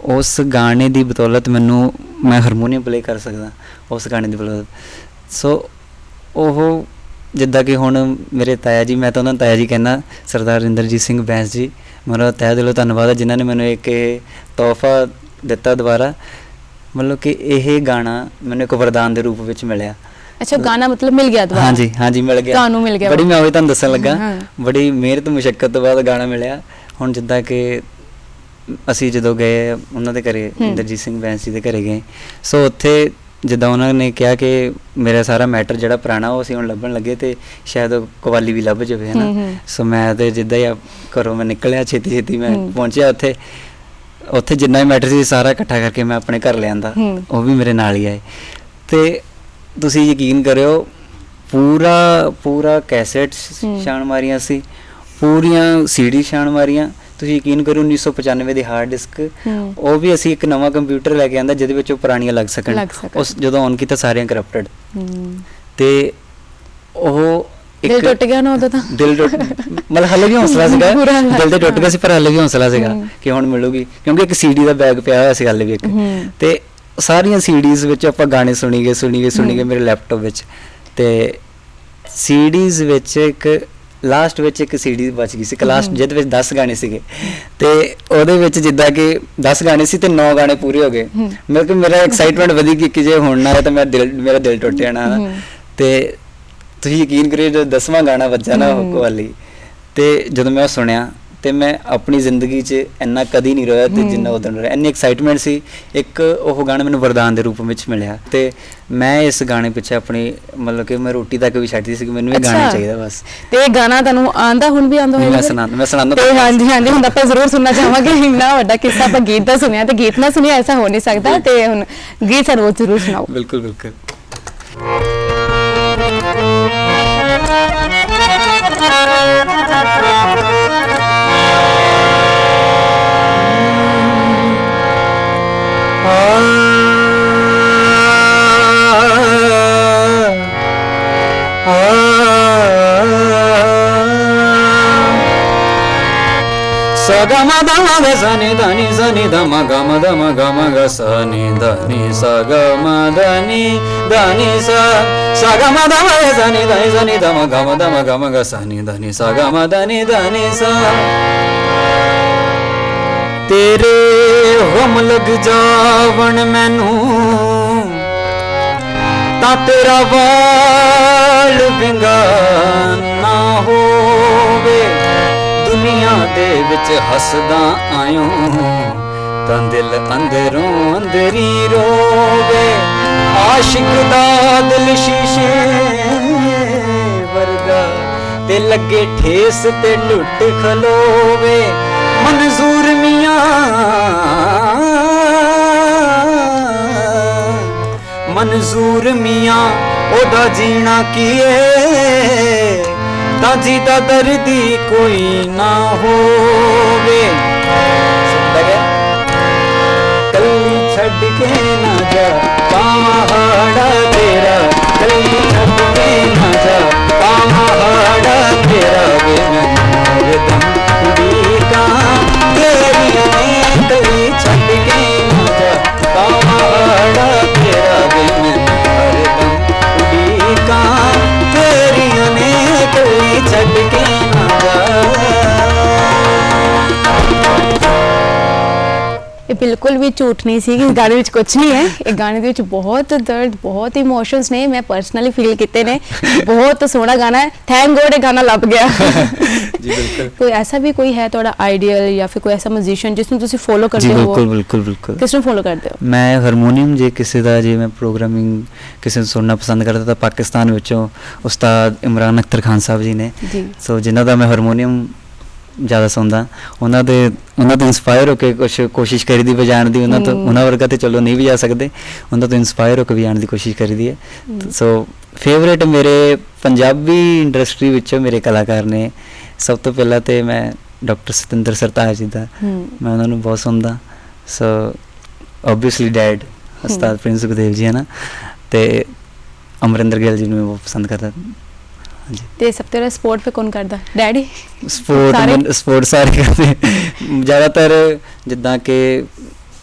Speaker 3: ਉਸ ਗਾਣੇ ਦੀ ਬਦੌਲਤ ਮੈਨੂੰ ਮੈਂ ਹਾਰਮੋਨੀਅਮ ਪਲੇ ਕਰ ਸਕਦਾ ਉਸ ਗਾਣੇ ਦੀ ਬਦੌਲਤ। ਸੋ ਉਹ ਜਿੱਦਾਂ ਕਿ ਹੁਣ ਮੇਰੇ ਤਾਇਆ ਜੀ ਮੈਂ ਤਾਂ ਉਹਨਾਂ ਨੂੰ ਤਾਇਆ ਜੀ ਕਹਿੰਦਾ ਸਰਦਾਰ ਇੰਦਰਜੀਤ ਸਿੰਘ ਬੈਂਸ ਜੀ ਮੇਰਾ ਤਹਿ ਦਿਲੋਂ ਧੰਨਵਾਦ ਹੈ ਜਿਨ੍ਹਾਂ ਨੇ ਮੈਨੂੰ ਇੱਕ ਇਹ ਤੋਹਫਾ ਦਿੱਤਾ ਦੁਬਾਰਾ। ਮਤਲਬ ਕਿ ਇਹ ਗਾਣਾ ਮੈਨੂੰ ਇੱਕ ਵਰਦਾਨ ਦੇ ਰੂਪ ਵਿੱਚ ਮਿਲਿਆ।
Speaker 2: ਅੱਛਾ ਗਾਣਾ ਮਤਲਬ ਮਿਲ ਗਿਆ ਦੁਬਾਰਾ?
Speaker 3: ਹਾਂਜੀ ਹਾਂਜੀ ਮਿਲ ਗਿਆ।
Speaker 2: ਤੁਹਾਨੂੰ ਮਿਲ ਗਿਆ
Speaker 3: ਬੜੀ ਮੈਂ ਉਹੀ ਤੁਹਾਨੂੰ ਦੱਸਣ ਲੱਗਾ। ਬੜੀ ਮਿਹਨਤ ਮੁਸ਼ਕਲ ਤੋਂ ਬਾਅਦ ਗਾਣਾ ਮਿਲਿਆ। ਹੁਣ ਜਿੱਦਾਂ ਕਿ ਅਸੀਂ ਜਦੋਂ ਗਏ ਉਹਨਾਂ ਦੇ ਘਰੇ। ਇੰਦਰਜੀਤ ਸਿੰਘ ਬੈਂਸ ਜੀ ਦੇ ਘਰੇ ਗਏ। ਸੋ ਉੱਥੇ ਜਿੱਦਾਂ ਉਹਨਾਂ ਨੇ ਕਿਹਾ ਕਿ ਮੇਰਾ ਸਾਰਾ ਮੈਟਰ ਜਿਹੜਾ ਪੁਰਾਣਾ ਉਹ ਅਸੀਂ ਹੁਣ ਲੱਭਣ ਲੱਗੇ ਤੇ ਸ਼ਾਇਦ ਉਹ ਕਵਾਲੀ ਵੀ ਲੱਭ ਜਾਵੇ ਹਨਾ। ਸੋ ਮੈਂ ਤੇ ਜਿੱਦਾਂ ਹੀ ਘਰੋਂ ਮੈਂ ਨਿਕਲਿਆ ਛੇਤੀ ਛੇਤੀ ਮੈਂ। ਪਹੁੰਚਿਆ ਉੱਥੇ ਉੱਥੇ ਜਿੰਨਾ ਵੀ ਮੈਟਰ ਸੀ ਸਾਰਾ ਇਕੱਠਾ ਕਰਕੇ ਮੈਂ ਆਪਣੇ ਘਰ ਲਿਆਂਦਾ। ਉਹ ਵੀ ਮੇਰੇ ਨਾਲ ਹੀ ਆਏ ਤੇ ਤੁਸੀਂ ਯਕੀਨ ਕਰਿਓ ਪੂਰਾ ਪੂਰਾ ਕੈਸੇਟ। ਛਾਣ ਮਾਰੀਆਂ ਸੀ ਪੂਰੀਆਂ ਸੀਡੀ ਛਾਣ ਮਾਰੀਆਂ ਤੁਸੀਂ ਯਕੀਨ ਕਰੋ 1995 ਦੀ ਹਾਰਡ ਡਿਸਕ। ਉਹ ਵੀ ਅਸੀਂ ਇੱਕ ਨਵਾਂ ਕੰਪਿਊਟਰ ਲੈ ਕੇ ਆਂਦਾ ਜਿਹਦੇ ਵਿੱਚ ਉਹ ਪੁਰਾਣੀਆਂ ਲੱਗ ਸਕਣ। ਉਸ ਜਦੋਂ ਔਨ ਕੀਤਾ ਸਾਰੀਆਂ ਕਰਪਟਡ ਤੇ ਉਹ
Speaker 2: ਦਿਲ ਟੁੱਟ ਗਿਆ ਨਾ ਉਦੋਂ ਤਾਂ
Speaker 3: ਦਿਲ ਟੁੱਟ ਮਤਲਬ ਹਲੇ ਵੀ ਹੌਸਲਾ ਸੀਗਾ ਦਿਲ ਤੇ ਟੁੱਟ ਗਿਆ ਸੀ ਪਰ ਹਲੇ ਵੀ ਹੌਸਲਾ ਸੀਗਾ। ਕਿ ਹੁਣ ਮਿਲੂਗੀ ਕਿਉਂਕਿ ਇੱਕ ਸੀਡੀ ਦਾ ਬੈਗ ਪਿਆ ਹੋਇਆ ਸੀ ਹਲੇ ਵੀ ਇੱਕ। ਤੇ ਸਾਰੀਆਂ ਸੀਡੀਜ਼ ਵਿੱਚ ਆਪਾਂ ਗਾਣੇ ਸੁਣੀ ਗਏ ਸੁਣੀ ਗਏ ਸੁਣੀ ਗਏ। ਮੇਰੇ ਲੈਪਟਾਪ ਵਿੱਚ ਤੇ ਸੀਡੀਜ਼ ਵਿੱਚ ਇੱਕ ਲਾਸਟ ਵਿੱਚ ਇੱਕ ਸੀਡੀ ਬਚ ਗਈ ਸੀ ਕਲਾਸ। ਜਿਹਦੇ ਵਿੱਚ 10 ਗਾਣੇ ਸੀਗੇ ਤੇ ਉਹਦੇ ਵਿੱਚ ਜਿੱਦਾਂ ਕਿ 10 ਗਾਣੇ ਸੀ ਤੇ 9 ਗਾਣੇ ਪੂਰੇ ਹੋ ਗਏ। ਮੇਰੇ ਕਿ ਮੇਰਾ ਐਕਸਾਈਟਮੈਂਟ ਵਧੀ ਗਈ ਕਿ ਜੇ ਹੁਣ ਨਾ ਹੋਇਆ ਤਾਂ ਮੇਰਾ ਦਿਲ ਮੇਰਾ ਦਿਲ ਟੁੱਟ ਜਾਣਾ। ਤੇ ਤੁਸੀਂ ਯਕੀਨ ਕਰਿਓ ਜਦੋਂ 10ਵਾਂ ਗਾਣਾ ਵੱਜਾ ਨਾ
Speaker 2: ਹੂੰ।
Speaker 3: ਉਹ ਕਵਾਲੀ ਤੇ ਜਦੋਂ ਮੈਂ ਉਹ ਸੁਣਿਆ ਤੇ ਮੈਂ ਆਪਣੀ ਜ਼ਿੰਦਗੀ 'ਚ ਇੰਨਾ ਕਦੀ ਨਹੀਂ ਰੋਇਆ ਤੇ। ਜਿੰਨਾ ਉਦੋਂ ਰੋਇਆ। ਇੰਨੀ ਐਕਸਾਈਟਮੈਂਟ ਸੀ। ਇੱਕ ਉਹ ਗਾਣਾ ਮੈਨੂੰ ਵਰਦਾਨ ਦੇ ਰੂਪ ਵਿੱਚ ਮਿਲਿਆ ਤੇ ਮੈਂ ਇਸ ਗਾਣੇ ਪਿੱਛੇ ਆਪਣੀ ਮਤਲਬ ਕਿ ਮੈਂ ਰੋਟੀ ਤੱਕ ਵੀ ਛੱਡਦੀ ਸੀ ਕਿ ਮੈਨੂੰ ਇਹ ਗਾਣਾ। ਚਾਹੀਦਾ ਬਸ।
Speaker 2: ਤੇ ਇਹ ਗਾਣਾ ਤੁਹਾਨੂੰ ਆਂਦਾ ਹੁਣ ਵੀ ਆਂਦਾ ਹੋਵੇਗਾ
Speaker 3: ਮੈਂ ਸੁਣਾਉਂਦਾ ਮੈਂ ਸੁਣਾਉਂਦਾ
Speaker 2: ਤੇ ਹਾਂਜੀ ਹਾਂਜੀ ਹੁਣ ਆਪਾਂ ਜ਼ਰੂਰ ਸੁਣਨਾ ਚਾਹਾਂਗੇ। ਇੰਨਾ ਵੱਡਾ ਕਿੱਸਾ ਆਪਾਂ ਗੀਤ ਦਾ ਸੁਣਿਆ ਤੇ ਗੀਤ ਨਾ ਸੁਣਿਆ ਐਸਾ ਹੋ ਨਹੀਂ ਸਕਦਾ ਤੇ ਹੁਣ ਗੀਤ ਸਾਨੂੰ ਜ਼ਰੂਰ ਸੁਣਾਓ।
Speaker 3: ਬਿਲਕੁਲ ਬਿਲਕੁਲ। గమ దమ సని దని సని దమ గమ దమ గమ గ సని దని స గమ దని దని స స గమ దమ సని దని సని దమ గమ దమ గమ గ సని దని స గమ దని దని స ਤੇਰੇ ਹੁਮ ਲਗ ਜਾਵਣ ਮੈਨੂੰ। ਤਾਂ ਤੇਰਾ ਵਾਲ ਵਿੰਗਾ ਨਾ ਹੋਵੇ। ਦੁਨੀਆ ਦੇ ਵਿੱਚ ਹੱਸਦਾ ਆਇਓ। ਤਾਂ ਦਿਲ ਅੰਦਰੋਂ ਅੰਦਰੀ ਰੋਵੇ। ਆਸ਼ਿਕ ਦਾ ਦਿਲ ਸ਼ੀਸ਼ੇ ਵਰਗਾ। ਤੇ ਲੱਗੇ ਠੇਸ ਤੇ ਲੁੱਟ ਖਲੋਵੇ। ਮਨਜ਼ੂਰ ਮਨਜ਼ੂਰ ਮੀਆਂ, ਉਹਦਾ ਜੀਣਾ ਕੀਏ? ਤਾਂ ਜੀਦਾ ਦਰਦੀ ਕੋਈ ਨਾ ਹੋਵੇ। ਸੁਣਦਾ ਗਿਆ? ਕੱਲੀ ਛੱਡ ਕੇ ਨਾ ਜਾ ਪਹਾੜਾ ਤੇਰਾ ਕੱਲੀ ਛੱਡ ਕੇ ਨਾ ਜਾ ਪਹਾੜਾ ਤੇਰਾ ਵੇ ਮੈਂ ਹਰਦਮ ਨੇ ਕੱਲੀ ਛੱਡ ਕੇ
Speaker 2: ਇਹ ਬਿਲਕੁਲ ਵੀ ਝੂਠ ਨਹੀਂ ਸੀ ਕਿ ਇਸ ਗਾਣੇ ਵਿੱਚ ਕੁਝ ਨਹੀਂ ਹੈ। ਇਹ ਗਾਣੇ ਦੇ ਵਿੱਚ ਬਹੁਤ ਦਰਦ ਬਹੁਤ ਇਮੋਸ਼ਨਸ ਨੇ। ਮੈਂ ਪਰਸਨਲੀ ਫੀਲ ਕੀਤੇ ਨੇ। ਬਹੁਤ ਸੋਹਣਾ ਗਾਣਾ ਹੈ। ਥੈਂਕ ਗੋਡ ਇਹ ਗਾਣਾ ਲੱਭ ਗਿਆ।
Speaker 3: ਜੀ ਬਿਲਕੁਲ।
Speaker 2: ਕੋਈ ਐਸਾ ਵੀ ਕੋਈ ਹੈ ਤੁਹਾਡਾ ਆਈਡੀਅਲ ਜਾਂ ਫਿਰ ਕੋਈ ਐਸਾ ਮਿਊਜ਼ੀਸ਼ੀਅਨ ਜਿਸ ਨੂੰ ਤੁਸੀਂ ਫੋਲੋ
Speaker 3: ਜੀ
Speaker 2: ਕਰਦੇ
Speaker 3: ਬਿਲਕੁਲ
Speaker 2: ਹੋ?
Speaker 3: ਬਿਲਕੁਲ ਬਿਲਕੁਲ
Speaker 2: ਕਿਸ ਨੂੰ ਫੋਲੋ ਕਰਦੇ ਹੋ?
Speaker 3: ਮੈਂ ਹਾਰਮੋਨੀਅਮ ਜੇ ਕਿਸੇ ਦਾ ਜੇ ਮੈਂ ਪ੍ਰੋਗਰਾਮਿੰਗ ਕਿਸੇ ਨੂੰ ਸੁਣਨਾ ਪਸੰਦ ਕਰਦਾ ਤਾਂ ਪਾਕਿਸਤਾਨ ਵਿੱਚੋਂ ਉਸਤਾਦ ਇਮਰਾਨ ਅਖਤਰ ਖਾਨ ਸਾਹਿਬ ਜੀ ਨੇ।
Speaker 2: ਜੀ।
Speaker 3: ਸੋ ਜਿਨ੍ਹਾਂ ਦਾ ਮੈਂ ਹਾਰਮੋਨੀਅਮ ਜ਼ਿਆਦਾ ਸੁਣਦਾ। ਉਹਨਾਂ ਦੇ ਉਹਨਾਂ ਤੋਂ ਇਨਸਪਾਇਰ ਹੋ ਕੇ ਕੁਝ ਕੋਸ਼ਿਸ਼ ਕਰੀਦੀ ਵਜਾਉਣ ਦੀ ਉਹਨਾਂ ਤੋਂ। ਉਹਨਾਂ ਵਰਗਾ ਤੇ ਚਲੋ ਨਹੀਂ ਵਜਾ ਸਕਦੇ। ਉਹਨਾਂ ਤੋਂ ਇਨਸਪਾਇਰ ਹੋ ਕੇ ਵਜਾਉਣ ਦੀ ਕੋਸ਼ਿਸ਼ ਕਰੀਦੀ ਹੈ।
Speaker 2: ਹਮ।
Speaker 3: ਸੋ ਫੇਵਰੇਟ ਮੇਰੇ ਪੰਜਾਬੀ ਇੰਡਸਟਰੀ ਵਿੱਚੋਂ ਮੇਰੇ ਕਲਾਕਾਰ ਨੇ। ਸਭ ਤੋਂ ਪਹਿਲਾਂ ਤੇ ਮੈਂ ਡਾਕਟਰ ਸਤਿੰਦਰ ਸਰਤਾਜ ਜੀ ਦਾ।
Speaker 2: ਹੂੰ।
Speaker 3: ਮੈਂ ਉਹਨਾਂ ਨੂੰ ਬਹੁਤ ਸੁਣਦਾ। ਸੋ ਆਬਵੀਅਸਲੀ ਡੈਡ ਉਸਤਾਦ ਪ੍ਰਿੰਸ ਸੁਖਦੇਵ ਜੀ ਹੈ ਨਾ? ਤੇ ਅਮਰਿੰਦਰ ਗਿੱਲ ਜੀ ਨੂੰ ਮੈਂ ਬਹੁਤ ਪਸੰਦ ਕਰਦਾ। ਹਾਂਜੀ।
Speaker 2: ਤੇ ਸਭ ਤੋਂ ਜ਼ਿਆਦਾ ਸਪੋਰਟ ਫੇ ਕੌਣ ਕਰਦਾ? ਡੈਡੀ?
Speaker 3: ਸਪੋਰਟ ਸਪੋਰਟ ਸਾਰੇ ਕਰਦੇ। ਜ਼ਿਆਦਾਤਰ ਜਿੱਦਾਂ ਕਿ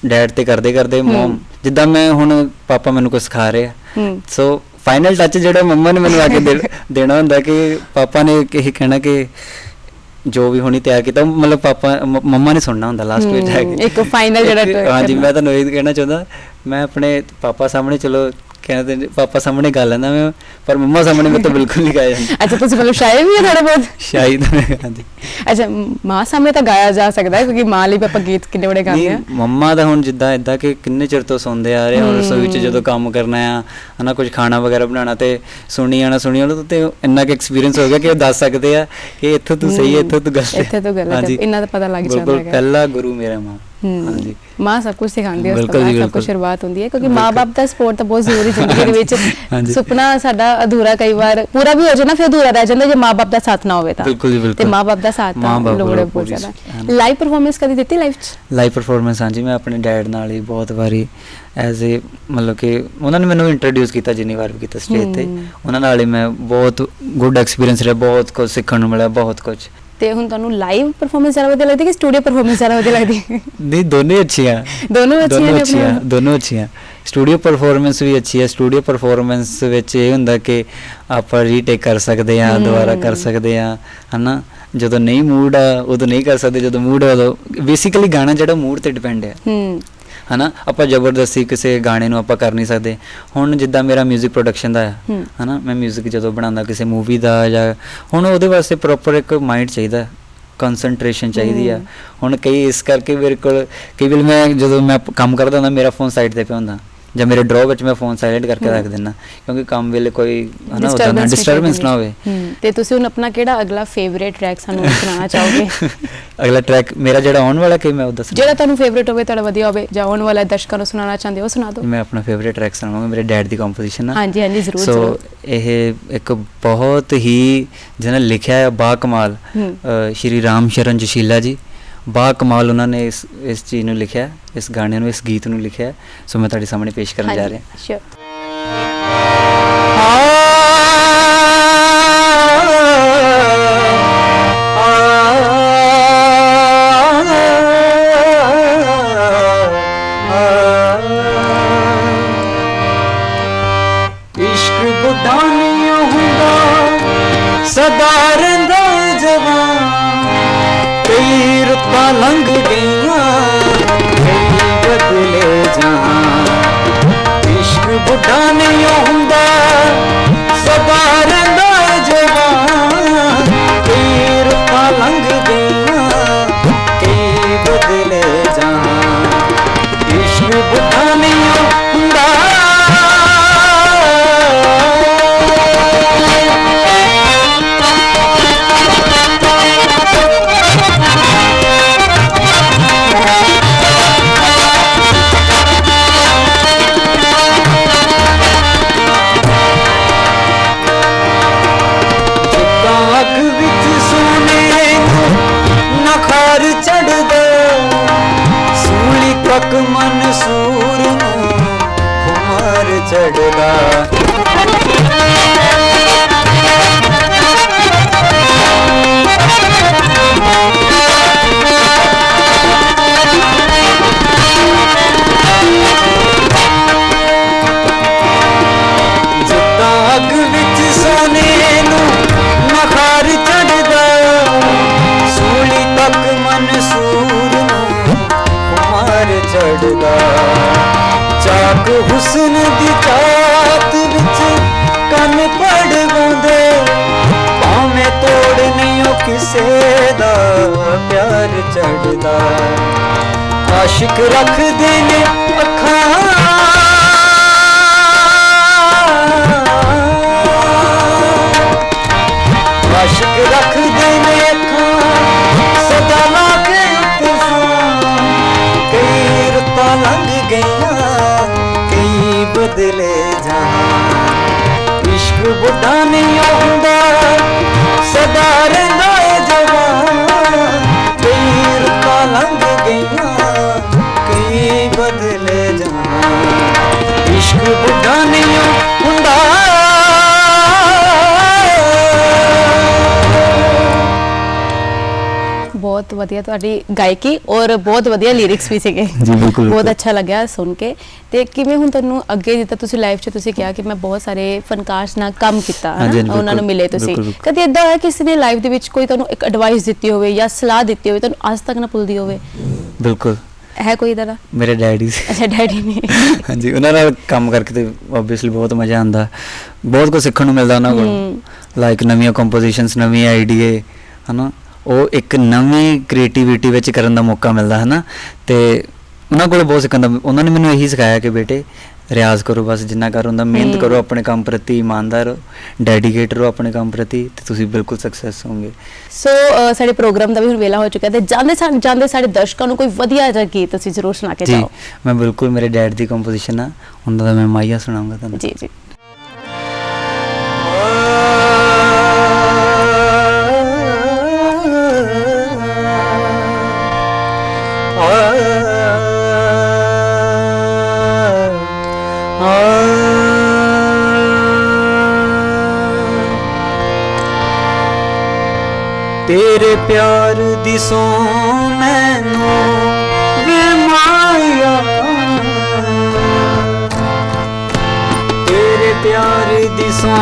Speaker 3: ਡੈਡ ਤੇ ਕਰਦੇ ਕਰਦੇ। ਮਮ ਜਿੱਦਾਂ ਮੈਂ ਹੁਣ ਪਾਪਾ ਮੈਨੂੰ ਕੁਝ ਸਿਖਾ ਰਹੇ ਆ। ਸੋ ਫਾਈਨਲ ਟੱਚ ਜਿਹੜਾ ਮੰਮਾ ਨੇ ਮੈਨੂੰ ਆ ਕੇ ਦੇਣਾ ਹੁੰਦਾ ਕਿ ਪਾਪਾ ਨੇ ਇਹ ਕਹਿਣਾ ਕਿ ਜੋ ਵੀ ਹੋਣੀ ਤਿਆਰ ਕੀਤਾ ਮਤਲਬ ਪਾਪਾ ਮੰਮਾ ਨੇ ਸੁਣਨਾ ਹੁੰਦਾ ਲਾਸਟ ਵਿੱਚ ਜਾ
Speaker 2: ਹਮ,
Speaker 3: ਕੇ
Speaker 2: ਇੱਕ final ਜਿਹੜਾ
Speaker 3: ਹਾਂਜੀ। ਮੈਂ ਤੁਹਾਨੂੰ ਇਹ ਕਹਿਣਾ ਚਾਹੁੰਦਾ ਮੈਂ ਆਪਣੇ ਪਾਪਾ ਸਾਹਮਣੇ ਚਲੋ ਕਹਿੰਦੇ ਪਾਪਾ ਸਾਹਮਣੇ ਗਾ ਲੈਂਦਾ ਮੈਂ ਪਰ ਮੰਮਾ ਸਾਹਮਣੇ ਮੈਂ ਤਾਂ ਬਿਲਕੁਲ ਨਹੀਂ ਗਾਇਆ
Speaker 2: ਅੱਛਾ ਤੁਸੀਂ ਮਤਲਬ ਸ਼ਾਇਰ ਵੀ ਹੋ ਥੋੜਾ ਬਹੁਤ
Speaker 3: ਸ਼ਾਇਦ ਮੈਂ ਹਾਂਜੀ
Speaker 2: ਅੱਛਾ ਮ- ਸਾਹਮਣੇ ਤਾਂ ਗਾਇਆ ਜਾ ਸਕਦਾ ਹੈ ਕਿਉਂਕਿ ਮਾਂ ਲਈ ਆਪਾਂ ਗੀਤ ਕਿੰਨੇ ਬੜੇ ਗਾਉਂਦੇ ਆ
Speaker 3: ਮੰਮਾ ਦਾ ਹੁਣ ਜਿੱਦਾਂ ਇਦਾਂ ਕਿ ਕਿੰਨੇ ਚਿਰ ਤੋਂ ਸੁਣਦੇ ਆ ਰਹੇ ਹੁਣ ਰਸੋਈ ਵਿੱਚ
Speaker 2: ਹਮ।
Speaker 3: ਜਦੋਂ ਕੰਮ ਕਰਨਾ ਆ ਹਨਾ ਕੁਝ ਖਾਣਾ ਵਗੈਰਾ ਬਣਾਉਣਾ ਤੇ ਸੁਣੀ ਆਣਾ ਸੁਣੀ ਆਣਾ ਤੇ ਇੰਨਾ ਕਿ ਐਕਸਪੀਰੀਅੰਸ ਹੋ ਗਿਆ ਕਿ ਉਹ ਦੱਸ ਸਕਦੇ ਆ ਕਿ ਇੱਥੋਂ ਤੂੰ ਸਹੀ ਹੈ ਇੱਥੋਂ ਤੂੰ ਗਲਤ ਹੈ
Speaker 2: ਇੱਥੇ ਤੋਂ ਗਲਤ ਹੈ। ਇਹਨਾਂ ਦਾ ਪਤਾ ਲੱਗ ਜਾਂਦਾ
Speaker 3: ਬਿਲਕੁਲ
Speaker 2: ਹੈਗਾ।
Speaker 3: ਪਹਿਲਾ ਗੁਰੂ ਮੇਰਾ ਮਾਂ ਹਾਂਜੀ
Speaker 2: ਮਾਂ ਸਭ ਕੁਝ ਸਿਖਾਉਂਦੀ ਹੈ ਉਸ ਤੋਂ
Speaker 3: ਬਿਲਕੁਲ ਜੀ,
Speaker 2: ਬਾਅਦ ਸਭ
Speaker 3: ਬਿਲਕੁਲ।
Speaker 2: ਕੁਝ ਸ਼ੁਰੂਆਤ ਹੁੰਦੀ ਹੈ ਕਿਉਂਕਿ। ਮਾਂ-ਬਾਪ ਦਾ ਸਪੋਰਟ ਤਾਂ ਬਹੁਤ ਜ਼ਰੂਰੀ ਜ਼ਿੰਦਗੀ ਦੇ ਵਿੱਚ। ਸੁਪਨਾ ਸਾਡਾ ਅਧੂਰਾ ਕਈ ਵਾਰ ਪੂਰਾ ਵੀ ਹੋ ਜਾਏ ਨਾ ਫਿਰ ਅਧੂਰਾ ਰਹਿ ਜਾਂਦਾ ਜੇ ਮਾਂ-ਬਾਪ ਦਾ ਸਾਥ ਨਾ ਹੋਵੇ ਤਾਂ
Speaker 3: ਬਿਲਕੁਲ ਜੀ, ਬਿਲਕੁਲ।
Speaker 2: ਤੇ ਮਾਂ-ਬਾਪ ਦਾ ਸਾਥ ਤਾਂ ਲੋੜ ਬਹੁਤ ਜ਼ਿਆਦਾ। ਲਾਈਵ ਪਰਫਾਰਮੈਂਸ ਕਦੀ ਦਿੱਤੀ ਲਾਈਫ 'ਚ
Speaker 3: ਲਾਈਵ ਪਰਫਾਰਮੈਂਸ ਹਾਂਜੀ ਮੈਂ ਆਪਣੇ ਡੈਡ ਨਾਲ ਹੀ ਬਹੁਤ ਵਾਰੀ ਐਜ਼ ਏ ਮਤਲਬ ਕਿ ਉਹਨਾਂ ਨੇ ਮੈਨੂੰ ਇੰਟਰੋਡਿਊਸ ਕੀਤਾ ਜਿੰਨੀ ਵਾਰ ਵੀ ਕੀਤਾ ਸਟੇਜ ਤੇ। ਉਹਨਾਂ ਨਾਲ ਹੀ ਮੈਂ ਬਹੁਤ ਗੁੱਡ ਐਕਸਪੀਰੀਅੰਸ ਰਿਹਾ ਬਹੁਤ ਕੁਝ ਸਿੱਖਣ ਨੂੰ ਮਿਲਿਆ ਬਹੁਤ ਕੁਝ
Speaker 2: ਤੇ ਹੁਣ ਤੁਹਾਨੂੰ ਲਾਈਵ ਪਰਫਾਰਮੈਂਸ ਜ਼ਿਆਦਾ ਵਧੀਆ ਲੱਗਦੀ ਕਿ ਸਟੂਡੀਓ ਪਰਫਾਰਮੈਂਸ ਜ਼ਿਆਦਾ ਵਧੀਆ ਲੱਗਦੀ
Speaker 3: ਨਹੀਂ ਦੋਨੇ ਅੱਛੀਆਂ।
Speaker 2: ਦੋਨੋਂ ਅੱਛੀਆਂ ਨੇ
Speaker 3: ਦੋਨੋਂ
Speaker 2: ਆਪਣੇ।
Speaker 3: ਦੋਨੋਂ ਅੱਛੀਆਂ। ਸਟੂਡੀਓ ਪਰਫਾਰਮੈਂਸ ਵੀ ਅੱਛੀ ਹੈ। ਸਟੂਡੀਓ ਪਰਫਾਰਮੈਂਸ ਵਿੱਚ ਇਹ ਹੁੰਦਾ ਕਿ ਆਪਾਂ ਰੀਟੇਕ ਕਰ ਸਕਦੇ ਆ। ਦੁਬਾਰਾ ਕਰ ਸਕਦੇ ਆ ਹਨਾ? ਜਦੋਂ ਨਹੀਂ ਮੂਡ ਆ ਉਦੋਂ ਨਹੀਂ ਕਰ ਸਕਦੇ ਜਦੋਂ ਮੂਡ ਆ ਉਦੋਂ ਬੇਸਿਕਲੀ ਗਾਣਾ ਜਿਹੜਾ ਮੂਡ ਤੇ ਡਿਪੈਂਡ ਹੈ।
Speaker 2: ਹੂੰ।
Speaker 3: ਹਨਾ ਆਪਾਂ ਜ਼ਬਰਦਸਤੀ ਕਿਸੇ ਗਾਣੇ ਨੂੰ ਆਪਾਂ ਕਰ ਨਹੀਂ ਸਕਦੇ ਹੁਣ ਜਿੱਦਾਂ ਮੇਰਾ 뮤직 ਪ੍ਰੋਡਕਸ਼ਨ ਦਾ ਹੈ
Speaker 2: ਹੂੰ।
Speaker 3: ਹਨਾ ਮੈਂ 뮤직 ਜਦੋਂ ਬਣਾਉਂਦਾ ਕਿਸੇ ਮੂਵੀ ਦਾ ਜਾਂ ਹੁਣ ਉਹਦੇ ਵਾਸਤੇ ਪ੍ਰੋਪਰ ਇੱਕ ਮਾਈਂਡ ਚਾਹੀਦਾ ਕਨਸੈਂਟਰੇਸ਼ਨ ਚਾਹੀਦੀ ਆ
Speaker 2: ਹੂੰ।
Speaker 3: ਹੁਣ ਕਈ ਇਸ ਕਰਕੇ ਮੇਰੇ ਕੋਲ ਕਈ ਵਾਰ ਮੈਂ ਜਦੋਂ ਮੈਂ ਪ- ਕੰਮ ਕਰਦਾ ਹੁੰਦਾ ਮੇਰਾ ਫੋਨ ਸਾਈਡ ਤੇ ਪਿਆ ਹੁੰਦਾ ਜਾਂ ਮੇਰੇ ਡਰਾਅ ਵਿੱਚ ਮੈਂ ਫੋਨ ਸਾਇਲੈਂਟ ਕਰਕੇ। ਰੱਖ ਦਿੰਦਾ ਕਿਉਂਕਿ ਕੰਮ ਵੇਲੇ ਕੋਈ ਹਨਾ
Speaker 2: Disturbance
Speaker 3: ਨਾ ਡਿਸਟਰਬੈਂਸ ਨਾ। ਹੋਵੇ।
Speaker 2: ਤੇ ਤੁਸੀਂ ਹੁਣ ਆਪਣਾ ਕਿਹੜਾ ਅਗਲਾ ਫੇਵਰੇਟ ਟਰੈਕ ਸਾਨੂੰ ਸੁਣਾਉਣਾ ਚਾਹੋਗੇ?
Speaker 3: ਅਗਲਾ ਟਰੈਕ ਮੇਰਾ ਜਿਹੜਾ ਆਉਣ ਵਾਲਾ ਕਿ ਮੈਂ ਉਹ ਦੱਸਣਾ?
Speaker 2: ਜਿਹੜਾ ਤੁਹਾਨੂੰ ਫੇਵਰੇਟ ਹੋਵੇ ਤੁਹਾਡਾ ਵਧੀਆ ਹੋਵੇ ਜਾਂ ਆਉਣ ਵਾਲਾ ਦਰਸ਼ਕਾਂ ਨੂੰ ਸੁਣਾਉਣਾ ਚਾਹੁੰਦੇ ਹੋ ਸੁਣਾ ਦਿਓ।
Speaker 3: ਮੈਂ ਆਪਣਾ ਫੇਵਰੇਟ ਟਰੈਕ ਸੁਣਾਵਾਂਗਾ ਮੇਰੇ ਡੈਡ ਦੀ ਕੰਪੋਜੀਸ਼ਨ ਆ।
Speaker 2: ਹਾਂਜੀ ਹਾਂਜੀ ਜ਼ਰੂਰ
Speaker 3: ਸੋ ਇਹ ਇੱਕ ਬਹੁਤ ਹੀ ਜਿਹਨਾਂ ਲਿਖਿਆ ਹੈ। ਬਾ ਕਮਾਲ ਸ਼੍ਰੀ ਰਾਮ ਸ਼ਰਨ ਜਸ਼ੀਲਾ ਜੀ। ਬਾ ਕਮਾਲ ਉਹਨਾਂ ਨੇ ਇਸ ਇਸ ਚੀਜ਼ ਨੂੰ ਲਿਖਿਆ ਹੈ, ਇਸ ਗਾਣੇ ਨੂੰ ਇਸ ਗੀਤ ਨੂੰ ਲਿਖਿਆ ਹੈ। ਸੋ ਮੈਂ ਤੁਹਾਡੇ ਸਾਹਮਣੇ ਪੇਸ਼ ਕਰਨ ਜਾ ਰਿਹਾ
Speaker 2: sure.
Speaker 3: ਕਿਸੇ ਦਾ ਪਿਆਰ ਚੜਦਾ ਆਸ਼ਿਕ ਰੱਖਦੇ ਨੇ ਅੱਖਾਂ। ਆਸ਼ਿਕ ਰੱਖਦੇ ਨੇ ਅੱਖਾਂ, ਸਦਾ ਲਾ ਕੇ ਇੰਤਜ਼ਾਰ ਕਈ ਰੁੱਤਾਂ ਲੰਘ ਗਈਆਂ, ਕਈ ਬਦਲੇ ਜਹਾਂ ਇਸ਼ਕ ਬੁੱਢਾ ਨਹੀਂ ਹੁੰਦਾ ਸਦਾ ਰਹਿੰਦਾ।
Speaker 2: ਬਹੁਤ ਵਧੀਆ ਤੁਹਾਡੀ ਗਾਇਕੀ ਔਰ ਬਹੁਤ ਵਧੀਆ ਲਿਰਿਕਸ ਵੀ ਸੀਗੇ।
Speaker 3: ਜੀ, ਬਿਲਕੁਲ,
Speaker 2: ਬਹੁਤ। ਅੱਛਾ ਲੱਗਿਆ ਸੁਣ ਕੇ। ਤੇ ਕਿਵੇਂ ਹੁਣ ਤੁਹਾਨੂੰ ਅੱਗੇ ਜਿੱਦਾਂ ਤੁਸੀਂ ਲਾਈਫ 'ਚ ਤੁਸੀਂ ਕਿਹਾ ਕਿ ਮੈਂ ਬਹੁਤ ਸਾਰੇ ਫਨਕਾਰਸ ਨਾਲ ਕੰਮ ਕੀਤਾ ਹੈ
Speaker 3: ਹਾਂਜੀ, ਹਾਂਜੀ,
Speaker 2: ਉਹਨਾਂ ਨੂੰ ਮਿਲੇ ਤੁਸੀਂ। ਕਦੇ ਇਦਾਂ ਹੋਇਆ ਕਿਸੇ ਨੇ ਲਾਈਫ ਦੇ ਵਿੱਚ ਕੋਈ ਤੁਹਾਨੂੰ ਇੱਕ ਐਡਵਾਈਸ ਦਿੱਤੀ ਹੋਵੇ ਜਾਂ ਸਲਾਹ ਦਿੱਤੀ ਹੋਵੇ ਤੁਹਾਨੂੰ ਅੱਜ ਤੱਕ ਨਾ ਭੁੱਲਦੀ ਹੋਵੇ?
Speaker 3: ਬਿਲਕੁਲ।
Speaker 2: ਹੈ ਕੋਈ ਇਦਾਂ ਦਾ?
Speaker 3: ਮੇਰੇ ਡੈਡੀ ਸੀ।
Speaker 2: ਅੱਛਾ ਡੈਡੀ ਨੇ।
Speaker 3: ਹਾਂਜੀ ਉਹਨਾਂ ਨਾਲ ਕੰਮ ਕਰਕੇ ਤੇ ਆਬਵੀਅਸਲੀ ਬਹੁਤ ਮਜ਼ਾ ਆਉਂਦਾ। ਬਹੁਤ ਕੁਝ ਸਿੱਖਣ ਨੂੰ ਮਿਲਦਾ ਉਹਨਾਂ ਕੋਲ। ਲਾਈਕ ਨਵੀਆਂ ਕੰਪੋਜੀਸ਼ਨਸ ਨਵੀਂ ਆਈਡੀਏ ਹਨਾ? ਉਹ ਇੱਕ ਨਵੀਂ ਕ੍ਰੀਏਟੀਵਿਟੀ ਵਿੱਚ ਕਰਨ ਦਾ ਮੌਕਾ ਮਿਲਦਾ ਹਨਾ? ਤੇ ਉਹਨਾਂ ਕੋਲ ਬਹੁਤ ਸਿੱਖਣ ਦਾ ਉਹਨਾਂ ਨੇ ਮੈਨੂੰ ਇਹੀ ਸਿਖਾਇਆ ਕਿ ਬੇਟੇ ਰਿਆਜ਼ ਕਰੋ ਬਸ ਜਿੰਨਾ ਕਰ ਹੁੰਦਾ ਮਿਹਨਤ। ਕਰੋ ਆਪਣੇ ਕੰਮ ਪ੍ਰਤੀ ਇਮਾਨਦਾਰ ਡੈਡੀਕੇਟ ਰਹੋ ਆਪਣੇ ਕੰਮ ਪ੍ਰਤੀ ਤੇ ਤੁਸੀਂ ਬਿਲਕੁਲ ਸਕਸੈਸ ਹੋਵੋਗੇ।
Speaker 2: ਸੋ ਸਾਡੇ ਪ੍ਰੋਗਰਾਮ ਦਾ ਵੀ ਹੁਣ ਵੇਲਾ ਹੋ ਚੁੱਕਾ ਹੈ ਤੇ ਜਾਂਦੇ ਸਾ- ਜਾਂਦੇ ਸਾਡੇ ਦਰਸ਼ਕਾਂ ਨੂੰ ਕੋਈ ਵਧੀਆ ਜਿਹਾ ਗੀਤ ਤੁਸੀਂ ਜ਼ਰੂਰ ਸੁਣਾ ਕੇ
Speaker 3: ਜੀ
Speaker 2: ਜਾਓ।
Speaker 3: ਮੈਂ ਬਿਲਕੁਲ ਮੇਰੇ ਡੈਡ ਦੀ ਕੰਪੋਜੀਸ਼ਨ ਆ ਉਹਨਾਂ ਦਾ ਮੈਂ ਮਾਈਆ ਸੁਣਾਉਂਗਾ ਤੁਹਾਨੂੰ।
Speaker 2: ਜੀ ਜੀ।
Speaker 3: ਪਿਆਰ ਦੀ ਸੋ ਮੈਨੂੰ ਵੇ ਮਾਇਆ। ਤੇਰੇ ਪਿਆਰ ਦੀ ਸੋ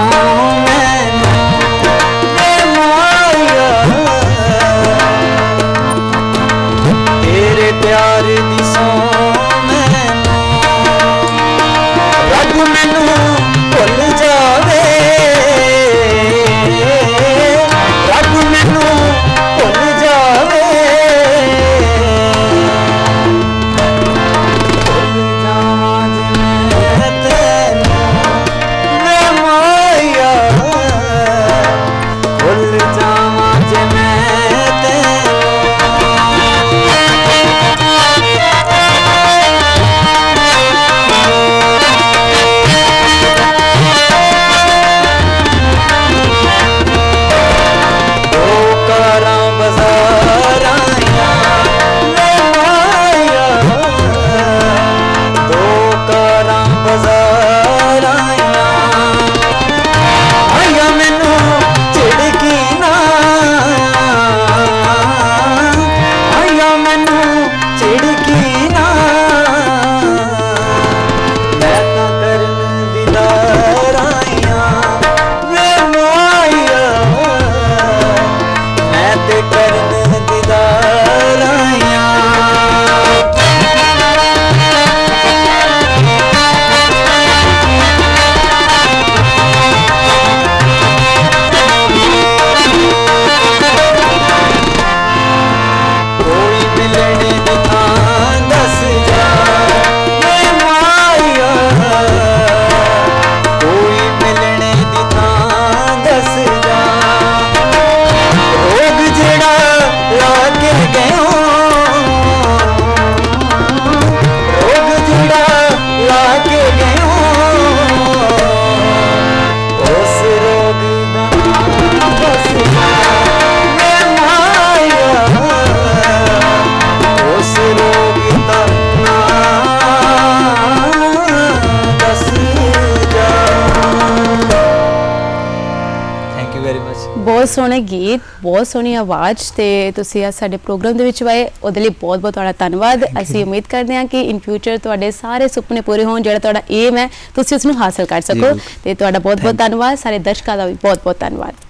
Speaker 2: ਸੋਹਣੇ ਗੀਤ ਬਹੁਤ ਸੋਹਣੀ ਆਵਾਜ਼ ਤੇ ਤੁਸੀਂ ਅੱਜ ਸਾਡੇ ਪ੍ਰੋਗਰਾਮ ਦੇ ਵਿੱਚ ਆਏ। ਉਹਦੇ ਲਈ ਬਹੁਤ ਬਹੁਤ ਤੁਹਾਡਾ ਧੰਨਵਾਦ। ਅਸੀਂ ਉਮੀਦ ਕਰਦੇ ਹਾਂ ਕਿ ਇਨ ਫਿਊਚਰ ਤੁਹਾਡੇ ਸਾਰੇ ਸੁਪਨੇ ਪੂਰੇ ਹੋਣ ਜਿਹੜਾ ਤੁਹਾਡਾ ਏਮ ਹੈ ਤੁਸੀਂ ਉਸ ਨੂੰ ਹਾਸਲ ਕਰ ਸਕੋ। ਤੇ ਤੁਹਾਡਾ ਬਹੁਤ ਬਹੁਤ. ਧੰਨਵਾਦ। ਸਾਰੇ ਦਰਸ਼ਕਾਂ ਦਾ ਵੀ ਬਹੁਤ ਬਹੁਤ ਧੰਨਵਾਦ।